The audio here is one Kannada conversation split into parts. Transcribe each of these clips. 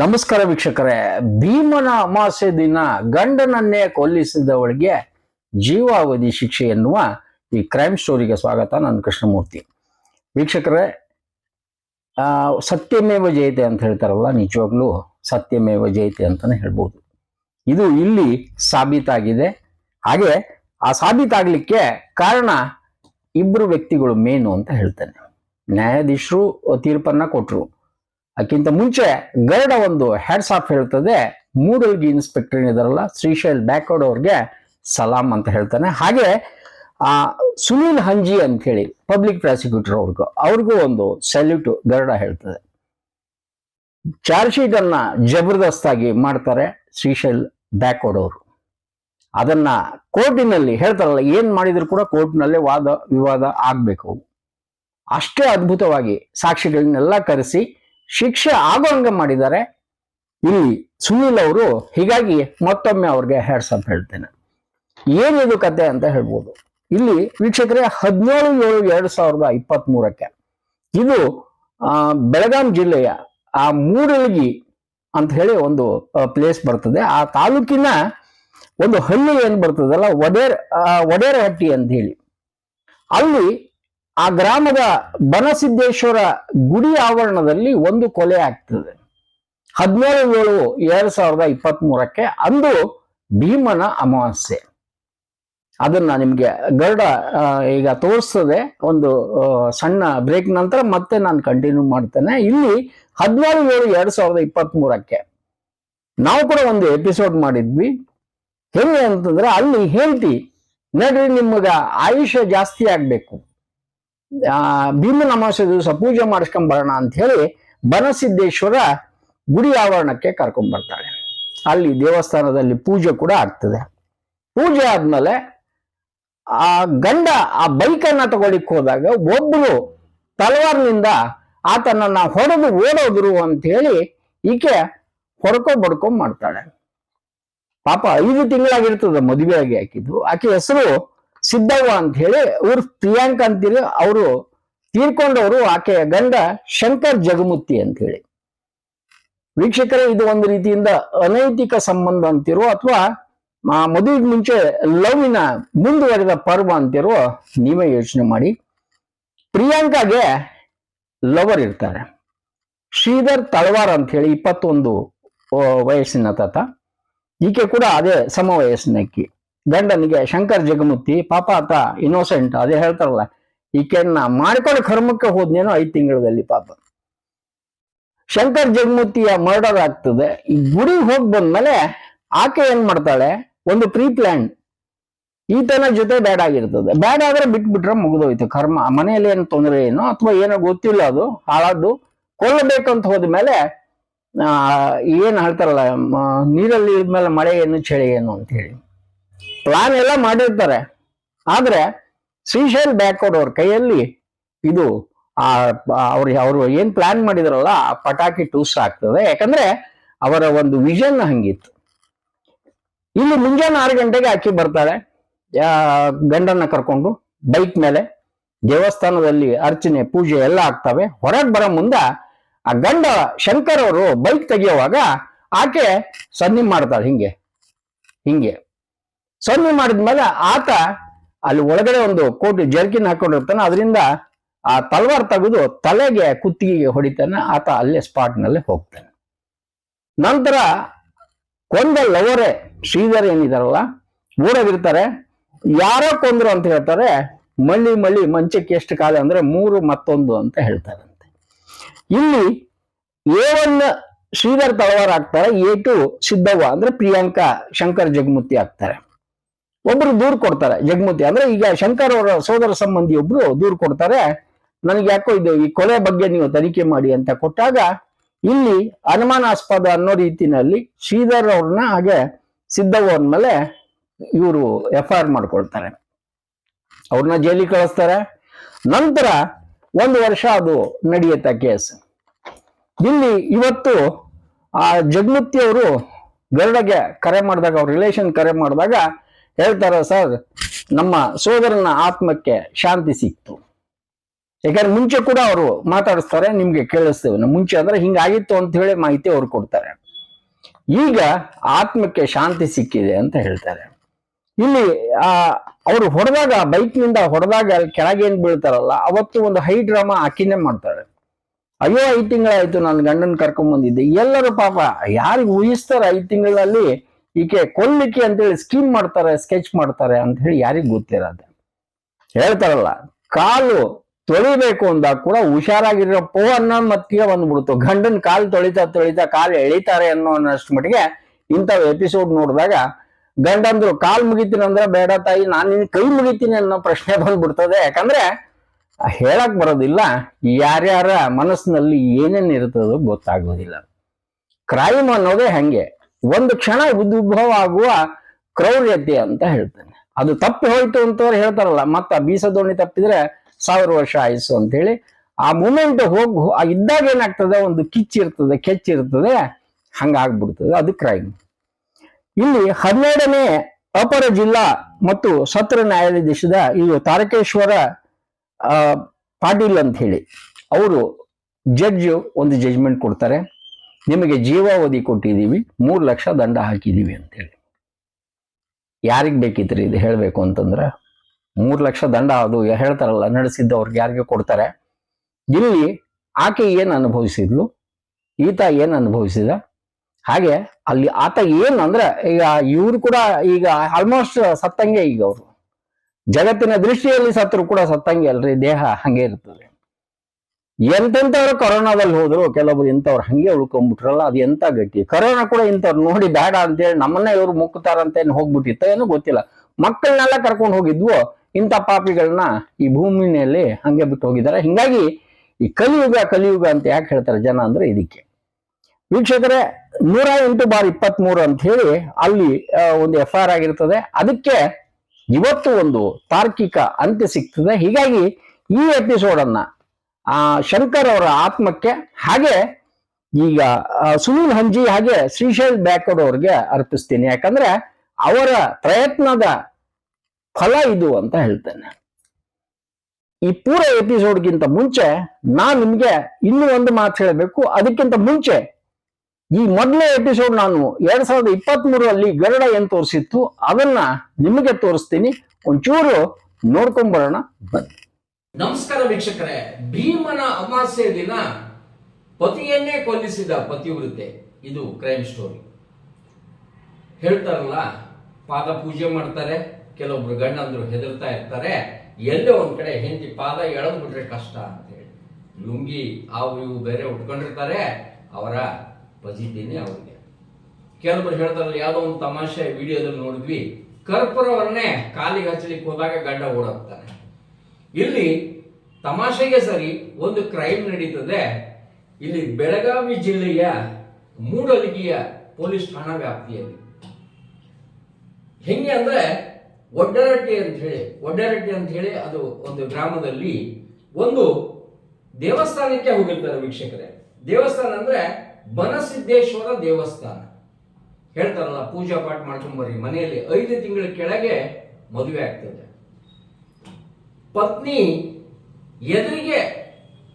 ನಮಸ್ಕಾರ ವೀಕ್ಷಕರೇ, ಭೀಮನ ಅಮಾವಾಸ್ಯೆ ದಿನ ಗಂಡನನ್ನೇ ಕೊಲ್ಲಿಸಿದವಳಿಗೆ ಜೀವಾವಧಿ ಶಿಕ್ಷೆ ಎನ್ನುವ ಈ ಕ್ರೈಮ್ ಸ್ಟೋರಿಗೆ ಸ್ವಾಗತ, ನಾನು ಕೃಷ್ಣಮೂರ್ತಿ. ವೀಕ್ಷಕರೇ ಸತ್ಯಮೇವ ಜಯತೆ ಅಂತ ಹೇಳ್ತಾರಲ್ಲ, ನಿಜವಾಗ್ಲೂ ಸತ್ಯಮೇವ ಜಯತೆ ಅಂತಾನೆ ಹೇಳ್ಬೋದು. ಇದು ಇಲ್ಲಿ ಸಾಬೀತಾಗಿದೆ. ಹಾಗೆ ಆ ಸಾಬೀತಾಗ್ಲಿಕ್ಕೆ ಕಾರಣ ಇಬ್ಬರು ವ್ಯಕ್ತಿಗಳು ಮೇನು ಅಂತ ಹೇಳ್ತಾನೆ. ನ್ಯಾಯಾಧೀಶರು ತೀರ್ಪನ್ನ ಕೊಟ್ರು. ಅದಕ್ಕಿಂತ ಮುಂಚೆ ಗರಡ ಒಂದು ಹ್ಯಾಡ್ಸ್ ಆಫ್ ಹೇಳ್ತದೆ, ಮೂಡಲ್ಗಿ ಇನ್ಸ್ಪೆಕ್ಟರ್ ಏನಿದಾರಲ್ಲ ಶ್ರೀಶೈಲ್ ಬ್ಯಾಕ್ವರ್ಡ್ ಅವ್ರಿಗೆ ಸಲಾಂ ಅಂತ ಹೇಳ್ತಾನೆ. ಹಾಗೆ, ಆ, ಸುನೀಲ್ ಹಂಜಿ ಅಂತ ಹೇಳಿ ಪಬ್ಲಿಕ್ ಪ್ರಾಸಿಕ್ಯೂಟರ್ ಅವ್ರಿಗೂ ಅವ್ರಿಗೂ ಒಂದು ಸೆಲ್ಯೂಟ್ ಗರಡ ಹೇಳ್ತದೆ. ಚಾರ್ಜ್ ಶೀಟ್ ಅನ್ನ ಜಬರ್ದಸ್ತಾಗಿ ಮಾಡ್ತಾರೆ ಶ್ರೀಶೈಲ್ ಬ್ಯಾಕ್ವರ್ಡ್ ಅವರು. ಅದನ್ನ ಕೋರ್ಟಿನಲ್ಲಿ ಹೇಳ್ತಾರಲ್ಲ, ಏನ್ ಮಾಡಿದ್ರು ಕೂಡ ಕೋರ್ಟ್ನಲ್ಲೇ ವಾದ ವಿವಾದ ಆಗ್ಬೇಕು. ಅಷ್ಟೇ ಅದ್ಭುತವಾಗಿ ಸಾಕ್ಷಿಗಳನ್ನೆಲ್ಲ ಕರೆಸಿ ಶಿಕ್ಷೆ ಆಗೋಂಗೆ ಮಾಡಿದ್ದಾರೆ. ಇಲ್ಲಿ ಸುನೀಲ್ ಅವರು ಹೀಗಾಗಿ ಮತ್ತೊಮ್ಮೆ ಅವ್ರಿಗೆ ಹ್ಯಾಡ್ಸಪ್ ಹೇಳ್ತೇನೆ. ಏನಿದು ಕತೆ ಅಂತ ಹೇಳ್ಬೋದು. ಇಲ್ಲಿ ವೀಕ್ಷಕರೇ ಹದಿನೇಳು ಏಳು ಎರಡು ಸಾವಿರದ ಇಪ್ಪತ್ತ್ ಮೂರಕ್ಕೆ ಇದು ಬೆಳಗಾಂ ಜಿಲ್ಲೆಯ ಆ ಮೂಡಲಗಿ ಅಂತ ಹೇಳಿ ಒಂದು ಪ್ಲೇಸ್ ಬರ್ತದೆ. ಆ ತಾಲೂಕಿನ ಒಂದು ಹಳ್ಳಿ ಏನ್ ಬರ್ತದಲ್ಲ ಒಡೇರ್ ಒಡೇರಹಟ್ಟಿ ಅಂತ ಹೇಳಿ. ಅಲ್ಲಿ ಆ ಗ್ರಾಮದ ಬನಸಿದ್ದೇಶ್ವರ ಗುಡಿ ಆವರಣದಲ್ಲಿ ಒಂದು ಕೊಲೆ ಆಗ್ತದೆ. ಹದಿನೇಳು ಏಳು ಎರಡ್ ಸಾವಿರದ ಇಪ್ಪತ್ತ್ ಮೂರಕ್ಕೆ ಅಂದು ಭೀಮನ ಅಮಾವಾಸ್ಯೆ. ಅದನ್ನ ನಿಮ್ಗೆ ಗರ್ಡ ಈಗ ತೋರಿಸ್ತದೆ. ಒಂದು ಸಣ್ಣ ಬ್ರೇಕ್ ನಂತರ ಮತ್ತೆ ನಾನು ಕಂಟಿನ್ಯೂ ಮಾಡ್ತೇನೆ. ಇಲ್ಲಿ ಹದಿನೇಳು ಏಳು ಎರಡ್ ಸಾವಿರದ ಇಪ್ಪತ್ತ್ ಮೂರಕ್ಕೆ ನಾವು ಕೂಡ ಒಂದು ಎಪಿಸೋಡ್ ಮಾಡಿದ್ವಿ. ಹೆಂಗೆ ಅಂತಂದ್ರೆ ಅಲ್ಲಿ ಹೇಳ್ತಿ ನಡ್ರಿ ನಿಮ್ಗ ಆಯುಷ್ಯ ಜಾಸ್ತಿ ಆಗ್ಬೇಕು. ಆ, ಭೀಮನ ಅಮಾವಾಸ್ಯ ದಿವಸ ಪೂಜೆ ಮಾಡಿಸ್ಕೊಂಡ್ ಬರೋಣ ಅಂತ ಹೇಳಿ ಬನಸಿದ್ದೇಶ್ವರ ಗುಡಿ ಆವರಣಕ್ಕೆ ಕರ್ಕೊಂಡ್ ಬರ್ತಾಳೆ. ಅಲ್ಲಿ ದೇವಸ್ಥಾನದಲ್ಲಿ ಪೂಜೆ ಕೂಡ ಆಗ್ತದೆ. ಪೂಜೆ ಆದ್ಮೇಲೆ ಆ ಗಂಡ ಆ ಬೈಕನ್ನ ತಗೊಳಿಕ್ ಹೋದಾಗ ಒಬ್ರು ತಲವಾರ್ನಿಂದ ಆತನನ್ನ ಹೊಡೆದು ಓಡೋದ್ರು ಅಂತ ಹೇಳಿ ಈಕೆ ಹೊಡ್ಕೊ ಬಡ್ಕೊಂಡ್ ಮಾಡ್ತಾಳೆ. ಪಾಪ ಐದು ತಿಂಗಳಾಗಿರ್ತದೆ ಮದುವೆಯಾಗಿ ಹಾಕಿದ್ದು ಆಕೆ ಹೆಸರು ಸಿದ್ದವ್ವ ಅಂತ ಹೇಳಿ ಅವ್ರ ಪ್ರಿಯಾಂಕ ಅಂತೀರಿ ಅವರು ತೀರ್ಕೊಂಡವರು ಆಕೆಯ ಗಂಡ ಶಂಕರ್ ಜಗಮುತ್ತಿ ಅಂತ ಹೇಳಿ ವೀಕ್ಷಕರೇ ಇದು ಒಂದು ರೀತಿಯಿಂದ ಅನೈತಿಕ ಸಂಬಂಧ ಅಂತಿರೋ ಅಥವಾ ಮದುವೆಗೆ ಮುಂಚೆ ಲವ್ನ ಮುಂದುವರೆದ ಪರ್ವ ಅಂತಿರೋ ನೀವೇ ಯೋಚನೆ ಮಾಡಿ. ಪ್ರಿಯಾಂಕಾಗೆ ಲವರ್ ಇರ್ತಾರೆ. ಶ್ರೀಧರ್ ತಳವಾರ್ ಅಂತ ಹೇಳಿ ಇಪ್ಪತ್ತೊಂದು ಆ, ವಯಸ್ಸಿನ ತಾತ. ಈಕೆ ಕೂಡ ಅದೇ ಸಮ ವಯಸ್ಸಿನಕ್ಕಿ ಗಂಡನಿಗೆ ಶಂಕರ್ ಜಗಮುತ್ತಿ ಪಾಪ ಆತ ಇನ್ನೋಸೆಂಟ್ ಅದೇ ಹೇಳ್ತಾರಲ್ಲ ಈಕೆಯನ್ನ ಮಾಡ್ಕೊಂಡು ಕರ್ಮಕ್ಕೆ ಹೋದ್ನೇನೋ ಐದು ತಿಂಗಳಲ್ಲಿ ಪಾಪ. ಶಂಕರ್ ಜಗಮೂರ್ತಿಯ ಮರ್ಡರ್ ಆಗ್ತದೆ. ಈ ಗುಡಿಗೆ ಹೋಗಿ ಬಂದ್ಮೇಲೆ ಆಕೆ ಏನ್ ಮಾಡ್ತಾಳೆ? ಒಂದು ಪ್ರೀ ಪ್ಲಾನ್ ಈತನ ಜೊತೆ ಬ್ಯಾಡ್ ಆಗಿರ್ತದೆ. ಬ್ಯಾಡ್ ಆದ್ರೆ ಬಿಟ್ಬಿಟ್ರೆ ಮುಗಿದೋಯ್ತು. ಕರ್ಮ, ಮನೆಯಲ್ಲಿ ಏನು ತೊಂದರೆ ಏನು ಅಥವಾ ಏನೋ ಗೊತ್ತಿಲ್ಲ ಅದು, ಹಾಳಾದ್ದು, ಕೊಲ್ಲಬೇಕಂತ ಹೋದ್ಮೇಲೆ, ಆ, ಏನ್ ಹೇಳ್ತಾರಲ್ಲ ನೀರಲ್ಲಿ ಇದ್ಮೇಲೆ ಮಳೆ ಏನು, ಚಳಿ ಏನು ಅಂತ ಹೇಳಿ. ಪ್ಲಾನ್ ಎಲ್ಲ ಮಾಡಿರ್ತಾರೆ. ಆದ್ರೆ ಶ್ರೀಶೈಲ್ ಬ್ಯಾಕ್ವರ್ಡ್ ಅವ್ರ ಕೈಯಲ್ಲಿ ಇದು ಆ ಅವ್ರು, ಅವರು ಏನ್ ಪ್ಲಾನ್ ಮಾಡಿದಾರಲ್ಲ, ಆ ಪಟಾಕಿ ಟೂಸ್ ಆಗ್ತದೆ. ಯಾಕಂದ್ರೆ ಅವರ ಒಂದು ವಿಷನ್ ಹಂಗಿತ್ತು. ಇಲ್ಲಿ ಮುಂಜಾನೆ ಆರು ಗಂಟೆಗೆ ಆಕಿ ಬರ್ತಾಳೆ ಗಂಡನ್ನ ಕರ್ಕೊಂಡು ಬೈಕ್ ಮೇಲೆ ದೇವಸ್ಥಾನದಲ್ಲಿ ಅರ್ಚನೆ, ಪೂಜೆ ಎಲ್ಲ ಆಗ್ತವೆ. ಹೊರಗೆ ಬರೋ ಮುಂದ ಆ ಗಂಡ ಶಂಕರ್ ಅವರು ಬೈಕ್ ತೆಗೆಯುವಾಗ ಆಕೆ ಸನ್ನಿ ಮಾಡ್ತಾಳೆ ಹಿಂಗೆ. ಹಿಂಗೆ. ಸನ್ನಿ ಮಾಡಿದ್ಮೇಲೆ ಆತ ಅಲ್ಲಿ ಒಳಗಡೆ ಒಂದು ಕೋಟಿ ಜರ್ಕಿನ್ ಹಾಕೊಂಡಿರ್ತಾನೆ. ಅದರಿಂದ ಆ ತಲ್ವಾರ್ ತೆಗೆದು ತಲೆಗೆ ಕುತ್ತಿಗೆಗೆ ಹೊಡಿತಾನೆ. ಆತ ಅಲ್ಲೇ ಸ್ಪಾಟ್ನಲ್ಲಿ ಹೋಗ್ತಾನೆ. ನಂತರ ಕೊಂದ ಲವರೆ, ಶ್ರೀಧರ್ ಏನಿದಾರಲ್ಲ ಊರಾಗಿರ್ತಾರೆ ಯಾರೋ ಕೊಂದ್ರು ಅಂತ ಹೇಳ್ತಾರೆ. ಮಳ್ಳಿ ಮಳ್ಳಿ ಮಂಚಕ್ಕೆ ಎಷ್ಟು ಕಾಲ ಅಂದ್ರೆ ಮೂರು ಮತ್ತೊಂದು ಅಂತ ಹೇಳ್ತಾರಂತೆ. ಇಲ್ಲಿ ಎ ಒನ್ ಶ್ರೀಧರ್ ತಳವಾರ ಆಗ್ತಾರೆ. ಎ ಟು ಸಿದ್ದವ್ವ ಅಂದ್ರೆ ಪ್ರಿಯಾಂಕಾ ಶಂಕರ್ ಜಗಮೂರ್ತಿ ಆಗ್ತಾರೆ. ಒಬ್ರು ದೂರು ಕೊಡ್ತಾರೆ ಜಗಮುತ್ತಿ ಅಂದ್ರೆ ಈಗ ಶಂಕರ್ ಅವರ ಸೋದರ ಸಂಬಂಧಿ ಒಬ್ರು ದೂರ್ ಕೊಡ್ತಾರೆ. ನನಗೆ ಯಾಕೋ ಇದು ಈ ಕೊಲೆ ಬಗ್ಗೆ ನೀವು ತನಿಖೆ ಮಾಡಿ ಅಂತ ಕೊಟ್ಟಾಗ ಇಲ್ಲಿ ಅನುಮಾನಾಸ್ಪದ ಅನ್ನೋ ರೀತಿನಲ್ಲಿ ಶ್ರೀಧರ್ ಅವ್ರನ್ನ ಹಾಗೆ ಸಿದ್ದವ್ವ ಅವ್ರ ಮೇಲೆ ಇವರು ಎಫ್ ಐ ಆರ್ ಮಾಡ್ಕೊಳ್ತಾರೆ. ಅವ್ರನ್ನ ಜೈಲಿಗೆ ಕಳಿಸ್ತಾರೆ. ನಂತರ ಒಂದು ವರ್ಷ ಅದು ನಡೆಯುತ್ತೆ ಕೇಸ್. ಇಲ್ಲಿ ಇವತ್ತು ಆ ಜಗಮೂರ್ತಿ ಅವರು ಗರುಡಗೆ ಕರೆ ಮಾಡಿದಾಗ, ಅವ್ರ ರಿಲೇಷನ್ ಕರೆ ಮಾಡಿದಾಗ ಹೇಳ್ತಾರೆ ಸರ್, ನಮ್ಮ ಸೋದರನ ಆತ್ಮಕ್ಕೆ ಶಾಂತಿ ಸಿಕ್ತು. ಯಾಕಂದ್ರೆ ಮುಂಚೆ ಕೂಡ ಅವರು ಮಾತಾಡಿಸ್ತಾರೆ, ನಿಮ್ಗೆ ಕೇಳಿಸ್ತೇವೆ ಮುಂಚೆ ಅಂದ್ರೆ ಹಿಂಗಾಗಿತ್ತು ಅಂತ ಹೇಳಿ ಮಾಹಿತಿ ಅವ್ರು ಕೊಡ್ತಾರೆ. ಈಗ ಆತ್ಮಕ್ಕೆ ಶಾಂತಿ ಸಿಕ್ಕಿದೆ ಅಂತ ಹೇಳ್ತಾರೆ. ಇಲ್ಲಿ, ಆ, ಅವರು ಹೊಡೆದಾಗ, ಬೈಕ್ನಿಂದ ಹೊಡೆದಾಗ ಅಲ್ಲಿ ಕೆಳಗೆ ಏನ್ ಬೀಳ್ತಾರಲ್ಲ, ಅವತ್ತು ಒಂದು ಹೈ ಡ್ರಾಮಾ ಆಕಿನೇ ಮಾಡ್ತಾಳೆ. ಅಯ್ಯೋ, ಐದು ತಿಂಗಳಾಯ್ತು ನಾನು ಗಂಡನ ಕರ್ಕೊಂಡ್ ಬಂದಿದ್ದೆ ಎಲ್ಲರೂ ಪಾಪ, ಯಾರಿಗೆ ಊಹಿಸ್ತಾರೆ ಐದು ತಿಂಗಳಲ್ಲಿ ಈಕೆ ಕೊಲ್ಲಿಕ್ಕೆ ಅಂತೇಳಿ ಸ್ಕೀಮ್ ಮಾಡ್ತಾರೆ ಸ್ಕೆಚ್ ಮಾಡ್ತಾರೆ ಅಂತ ಹೇಳಿ ಯಾರಿಗೂ ಗೊತ್ತಿರತ್ತೆ ಹೇಳ್ತಾರಲ್ಲ, ಕಾಲು ತೊಳಿಬೇಕು ಅಂದಾಗ ಕೂಡ ಹುಷಾರಾಗಿರೋ ಪೋ ಅನ್ನೋ ಮತ್ತಿಗೆ ಬಂದ್ಬಿಡ್ತು. ಗಂಡನ್ ಕಾಲು ತೊಳಿತಾ ತೊಳಿತಾ ಕಾಲು ಎಳಿತಾರೆ ಅನ್ನೋ ಅನ್ನೋಷ್ಟು ಮಟ್ಟಿಗೆ ಇಂಥ ಎಪಿಸೋಡ್ ನೋಡಿದಾಗ ಗಂಡಂದ್ರು ಕಾಲ್ ಮುಗಿತೀನಿ ಅಂದ್ರೆ ಬೇಡ ತಾಯಿ, ನಾನು ನಿನ್ ಕೈ ಮುಗಿತೀನಿ ಅನ್ನೋ ಪ್ರಶ್ನೆ ಬಂದ್ಬಿಡ್ತದೆ. ಯಾಕಂದ್ರೆ ಹೇಳಕ್ ಬರೋದಿಲ್ಲ, ಯಾರ್ಯಾರ ಮನಸ್ಸಿನಲ್ಲಿ ಏನೇನ್ ಇರ್ತದೋ ಗೊತ್ತಾಗೋದಿಲ್ಲ. ಕ್ರೈಮ್ ಅನ್ನೋದೇ ಹಂಗೆ. ಒಂದು ಕ್ಷಣ ಉದ್ಭವ ಆಗುವ ಕ್ರೌರ್ಯತೆ ಅಂತ ಹೇಳ್ತಾನೆ. ಅದು ತಪ್ಪಿ ಹೋಯ್ತು ಅಂತವ್ರು ಹೇಳ್ತಾರಲ್ಲ, ಮತ್ತ ಬೀಸ ದೋಣಿ ತಪ್ಪಿದ್ರೆ ಸಾವಿರ ವರ್ಷ ಆಯಸ್ಸು ಅಂತ ಹೇಳಿ ಆ ಮೂಮೆಂಟ್ ಹೋಗ್ ಇದ್ದಾಗ ಏನಾಗ್ತದೆ? ಒಂದು ಕಿಚ್ಚಿರ್ತದೆ ಕೆಚ್ಚಿರ್ತದೆ ಹಂಗಾಗ್ಬಿಡ್ತದೆ. ಅದು ಕ್ರೈಮ್ ಇಲ್ಲಿ ಹನ್ನೆರಡನೇ ಅಪರ ಜಿಲ್ಲಾ ಮತ್ತು ಸತ್ರ ನ್ಯಾಯಾಧೀಶದ ಇದು ತಾರಕೇಶ್ವರ ಪಾಟೀಲ್ ಅಂತ ಹೇಳಿ, ಅವರು ಜಡ್ಜ್ ಒಂದು ಜಜ್ಮೆಂಟ್ ಕೊಡ್ತಾರೆ. ನಿಮಗೆ ಜೀವಾವಧಿ ಕೊಟ್ಟಿದ್ದೀವಿ, ಮೂರು ಲಕ್ಷ ದಂಡ ಹಾಕಿದ್ದೀವಿ ಅಂತೇಳಿ. ಯಾರಿಗೆ ರೀ ಇದು ಹೇಳಬೇಕು ಅಂತಂದ್ರೆ, ಮೂರು ಲಕ್ಷ ದಂಡ ಅದು ಹೇಳ್ತಾರಲ್ಲ, ನಡೆಸಿದ್ದವ್ರಿಗೆ ಯಾರಿಗೆ ಕೊಡ್ತಾರೆ? ಇಲ್ಲಿ ಆಕೆ ಏನು ಅನುಭವಿಸಿದ್ಲು? ಈತ ಏನು ಅನುಭವಿಸಿದ? ಹಾಗೆ ಅಲ್ಲಿ ಆತ ಏನು ಅಂದ್ರೆ, ಈಗ ಇವ್ರು ಕೂಡ ಈಗ ಆಲ್ಮೋಸ್ಟ್ ಸತ್ತಂಗೆ ಈಗ ಅವರು. ಜಗತ್ತಿನ ದೃಷ್ಟಿಯಲ್ಲಿ ಸತ್ರು ಕೂಡ ಸತ್ತಂಗೆ ಅಲ್ರಿ, ದೇಹ ಹಂಗೆ ಇರ್ತದೆ. ಎಂತೆಂಥವ್ರು ಕೊರೋನಾದಲ್ಲಿ ಹೋದ್ರು, ಕೆಲವರು ಇಂಥವ್ರು ಹಂಗೆ ಉಳ್ಕೊಂಡ್ಬಿಟ್ರಲ್ಲ ಅದು ಎಂತ ಗಟ್ಟಿ. ಕೊರೋನಾ ಕೂಡ ಇಂಥವ್ರು ನೋಡಿ ಬೇಡ ಅಂತೇಳಿ ನಮ್ಮನ್ನ ಇವ್ರು ಮುಕ್ತಾರಂತ ಏನು ಹೋಗ್ಬಿಟ್ಟಿತ್ತ ಏನೋ ಗೊತ್ತಿಲ್ಲ. ಮಕ್ಕಳನ್ನೆಲ್ಲ ಕರ್ಕೊಂಡು ಹೋಗಿದ್ವು, ಇಂಥ ಪಾಪಿಗಳನ್ನ ಈ ಭೂಮಿನಲ್ಲಿ ಹಂಗೆ ಬಿಟ್ಟು ಹೋಗಿದ್ದಾರೆ. ಹಿಂಗಾಗಿ ಈ ಕಲಿಯುಗ ಕಲಿಯುಗ ಅಂತ ಯಾಕೆ ಹೇಳ್ತಾರೆ ಜನ ಅಂದ್ರೆ ಇದಕ್ಕೆ. ವೀಕ್ಷಕರೇ, ನೂರ ಎಂಟು ಬಾರ್ ಇಪ್ಪತ್ತ್ ಮೂರು ಅಂತ ಹೇಳಿ ಅಲ್ಲಿ ಒಂದು ಎಫ್ ಆರ್ ಆಗಿರ್ತದೆ. ಅದಕ್ಕೆ ಇವತ್ತು ಒಂದು ತಾರ್ಕಿಕ ಅಂತ್ಯ ಸಿಗ್ತದೆ. ಹೀಗಾಗಿ ಈ ಎಪಿಸೋಡ್ ಅನ್ನ ಆ ಶಂಕರ್ ಅವರ ಆತ್ಮಕ್ಕೆ ಹಾಗೆ ಈಗ ಸುನೀಲ್ ಹಂಜಿ ಹಾಗೆ ಶ್ರೀಶೈಲ್ ಬ್ಯಾಕಡ್ ಅವ್ರಿಗೆ ಅರ್ಪಿಸ್ತೀನಿ. ಯಾಕಂದ್ರೆ ಅವರ ಪ್ರಯತ್ನದ ಫಲ ಇದು ಅಂತ ಹೇಳ್ತೇನೆ. ಈ ಪೂರ ಎಪಿಸೋಡ್ಗಿಂತ ಮುಂಚೆ ನಾನು ನಿಮ್ಗೆ ಇನ್ನೂ ಒಂದು ಮಾತು ಹೇಳಬೇಕು. ಅದಕ್ಕಿಂತ ಮುಂಚೆ ಈ ಮೊದಲ ಎಪಿಸೋಡ್ ನಾನು ಎರಡ್ ಸಾವಿರದ ಇಪ್ಪತ್ತ್ ಮೂರರಲ್ಲಿ ಗರುಡ ಏನ್ ತೋರಿಸಿತ್ತು, ಅದನ್ನ ನಿಮಗೆ ತೋರಿಸ್ತೀನಿ. ಒಂಚೂರು ನೋಡ್ಕೊಂಬರೋಣ, ಬನ್ನಿ. ನಮಸ್ಕಾರ ವೀಕ್ಷಕರೇ, ಭೀಮನ ಅಮಾಸ್ಯ ದಿನ ಪತಿಯನ್ನೇ ಕೊಲ್ಲಿಸಿದ ಪತಿವೃತೆ ಇದು ಕ್ರೈಮ್ ಸ್ಟೋರಿ ಹೇಳ್ತಾರಲ್ಲ, ಪಾದ ಪೂಜೆ ಮಾಡ್ತಾರೆ, ಕೆಲವೊಬ್ರು ಗಂಡಂದ್ರು ಹೆದರ್ತಾ ಇರ್ತಾರೆ, ಎಲ್ಲೋ ಒಂದ್ ಕಡೆ ಹೆಂಡತಿ ಪಾದ ಎಳೆದು ಬಿಟ್ರೆ ಕಷ್ಟ ಅಂತ ಹೇಳಿ. ಲುಂಗಿ ಅವು ಇವು ಬೇರೆ ಉಟ್ಕೊಂಡಿರ್ತಾರೆ, ಅವರ ಪಜಿತೀನಿ ಅವ್ರಿಗೆ. ಕೆಲವರು ಹೇಳ್ತಾರಲ್ಲ, ಯಾವ್ದೋ ಒಂದು ತಮಾಷೆ ವಿಡಿಯೋದಲ್ಲಿ ನೋಡಿದ್ವಿ, ಕರ್ಪೂರವನ್ನೇ ಕಾಲಿಗೆ ಹಚ್ಚಲಿಕ್ಕೆ ಹೋದಾಗ ಗಂಡ ಓಡೋಗ್ತಾನೆ ಇಲ್ಲಿ ತಮಾಷೆಗೆ ಸರಿ ಒಂದು ಕ್ರೈಮ್ ನಡೀತದೆ ಇಲ್ಲಿ ಬೆಳಗಾವಿ ಜಿಲ್ಲೆಯ ಮೂಡಲಗಿಯ ಪೊಲೀಸ್ ಠಾಣಾ ವ್ಯಾಪ್ತಿಯಲ್ಲಿ. ಹೆಂಗೆ ಅಂದ್ರೆ ಒಡ್ಡರಟ್ಟಿ ಅಂತ ಹೇಳಿ, ಒಡ್ಡರಟ್ಟಿ ಅಂತ ಹೇಳಿ ಅದು ಒಂದು ಗ್ರಾಮದಲ್ಲಿ ಒಂದು ದೇವಸ್ಥಾನಕ್ಕೆ ಹೋಗಿರ್ತಾರೆ ವೀಕ್ಷಕರೇ. ದೇವಸ್ಥಾನ ಅಂದ್ರೆ ಬನಸಿದ್ದೇಶ್ವರ ದೇವಸ್ಥಾನ. ಹೇಳ್ತಾರಲ್ಲ, ಪೂಜಾ ಪಾಠ ಮಾಡ್ಕೊಂಬರ್ರಿ ಮನೆಯಲ್ಲಿ ಐದು ತಿಂಗಳ ಕೆಳಗೆ ಮದುವೆ ಆಗ್ತದೆ. ಪತ್ನಿ ಎದುರಿಗೆ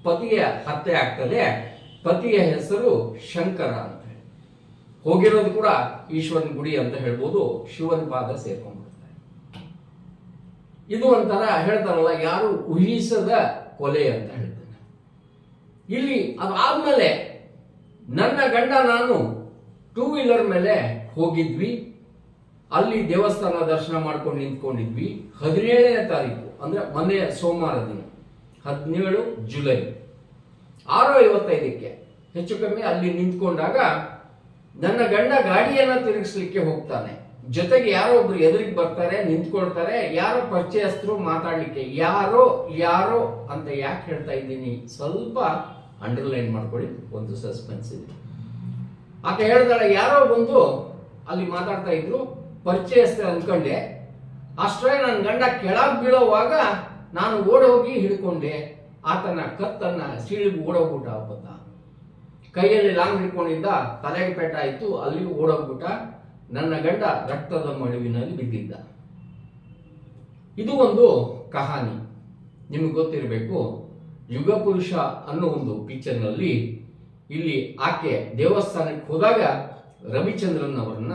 ಪತಿಯ ಹತ್ಯೆ ಆಗ್ತದೆ. ಪತಿಯ ಹೆಸರು ಶಂಕರ ಅಂತ ಹೋಗಿರೋದು ಕೂಡ ಈಶ್ವರನ ಗುಡಿ ಅಂತ ಹೇಳ್ಬೋದು. ಶಿವನ ಪಾದ ಸೇರ್ಕೊಂಡ್ಬಿಡ್ತಾರೆ. ಇದು ಒಂಥರ ಹೇಳ್ತಾರಲ್ಲ, ಯಾರು ಉಹಿಸದ ಕೊಲೆ ಅಂತ ಹೇಳ್ತಾನೆ ಇಲ್ಲಿ ಅದಾದ್ಮೇಲೆ ನನ್ನ ಗಂಡ ನಾನು ಟೂ ವೀಲರ್ ಮೇಲೆ ಹೋಗಿದ್ವಿ. ಅಲ್ಲಿ ದೇವಸ್ಥಾನ ದರ್ಶನ ಮಾಡ್ಕೊಂಡು ನಿಂತ್ಕೊಂಡಿದ್ವಿ. ಹದಿನೇಳನೇ ತಾರೀಕು. ಅಂದ್ರೆ ಮೊನ್ನೆ ಸೋಮವಾರ ದಿನ, ಹದಿನೇಳು ಜುಲೈ. ಆರು ಐವತ್ತೈದಕ್ಕೆ ಹೆಚ್ಚು ಕಮ್ಮಿ ಅಲ್ಲಿ ನಿಂತ್ಕೊಂಡಾಗ ನನ್ನ ಗಂಡ ಗಾಡಿಯನ್ನ ತಿರುಗಿಸ್ಲಿಕ್ಕೆ ಹೋಗ್ತಾನೆ. ಜೊತೆಗೆ ಯಾರೋ ಒಬ್ರು ಎದುರಿಗೆ ಬರ್ತಾರೆ, ನಿಂತ್ಕೊಳ್ತಾರೆ, ಯಾರೋ ಪರಿಚಯಸ್ಥರು ಮಾತಾಡ್ಲಿಕ್ಕೆ, ಯಾರೋ ಯಾರೋ ಅಂತ ಯಾಕೆ ಹೇಳ್ತಾ ಇದ್ದೀನಿ? ಸ್ವಲ್ಪ ಅಂಡರ್ಲೈನ್ ಮಾಡ್ಕೊಳ್ಳಿ, ಒಂದು ಸಸ್ಪೆನ್ಸ್ ಇದೆ. ಆಕೆ ಹೇಳ್ತಾಳೆ ಯಾರೋ ಬಂದು ಅಲ್ಲಿ ಮಾತಾಡ್ತಾ ಇದ್ರು, ಪರಿಚಯಸ್ಥ ಅನ್ಕೊಂಡೆ. ಅಷ್ಟೇ ನನ್ನ ಗಂಡ ಕೆಳಗೆ ಬೀಳೋವಾಗ ನಾನು ಓಡೋಗಿ ಹಿಡ್ಕೊಂಡೆ. ಆತನ ಕತ್ತನ್ನ ಸೀಳಿಗೆ ಓಡೋಗ್ಬಿಟ್ಟ ಹಬ್ಬದ ಕೈಯಲ್ಲಿ ಲಾಂಗ್ ಹಿಡ್ಕೊಂಡಿದ್ದ ತಲೆಗೆ ಪೆಟ್ಟಾಯಿತು ಅಲ್ಲಿ ಓಡೋಗ್ಬಿಟ್ಟ. ನನ್ನ ಗಂಡ ರಕ್ತದ ಮಳುವಿನಲ್ಲಿ ಬಿದ್ದಿದ್ದ. ಇದು ಒಂದು ಕಹಾನಿ. ನಿಮಗೆ ಗೊತ್ತಿರಬೇಕು ಯುಗಪುರುಷ ಅನ್ನೋ ಒಂದು ಪಿಕ್ಚರ್ನಲ್ಲಿ ಇಲ್ಲಿ ಆಕೆ ದೇವಸ್ಥಾನಕ್ಕೆ ಹೋದಾಗ ರವಿಚಂದ್ರನ್ ಅವರನ್ನ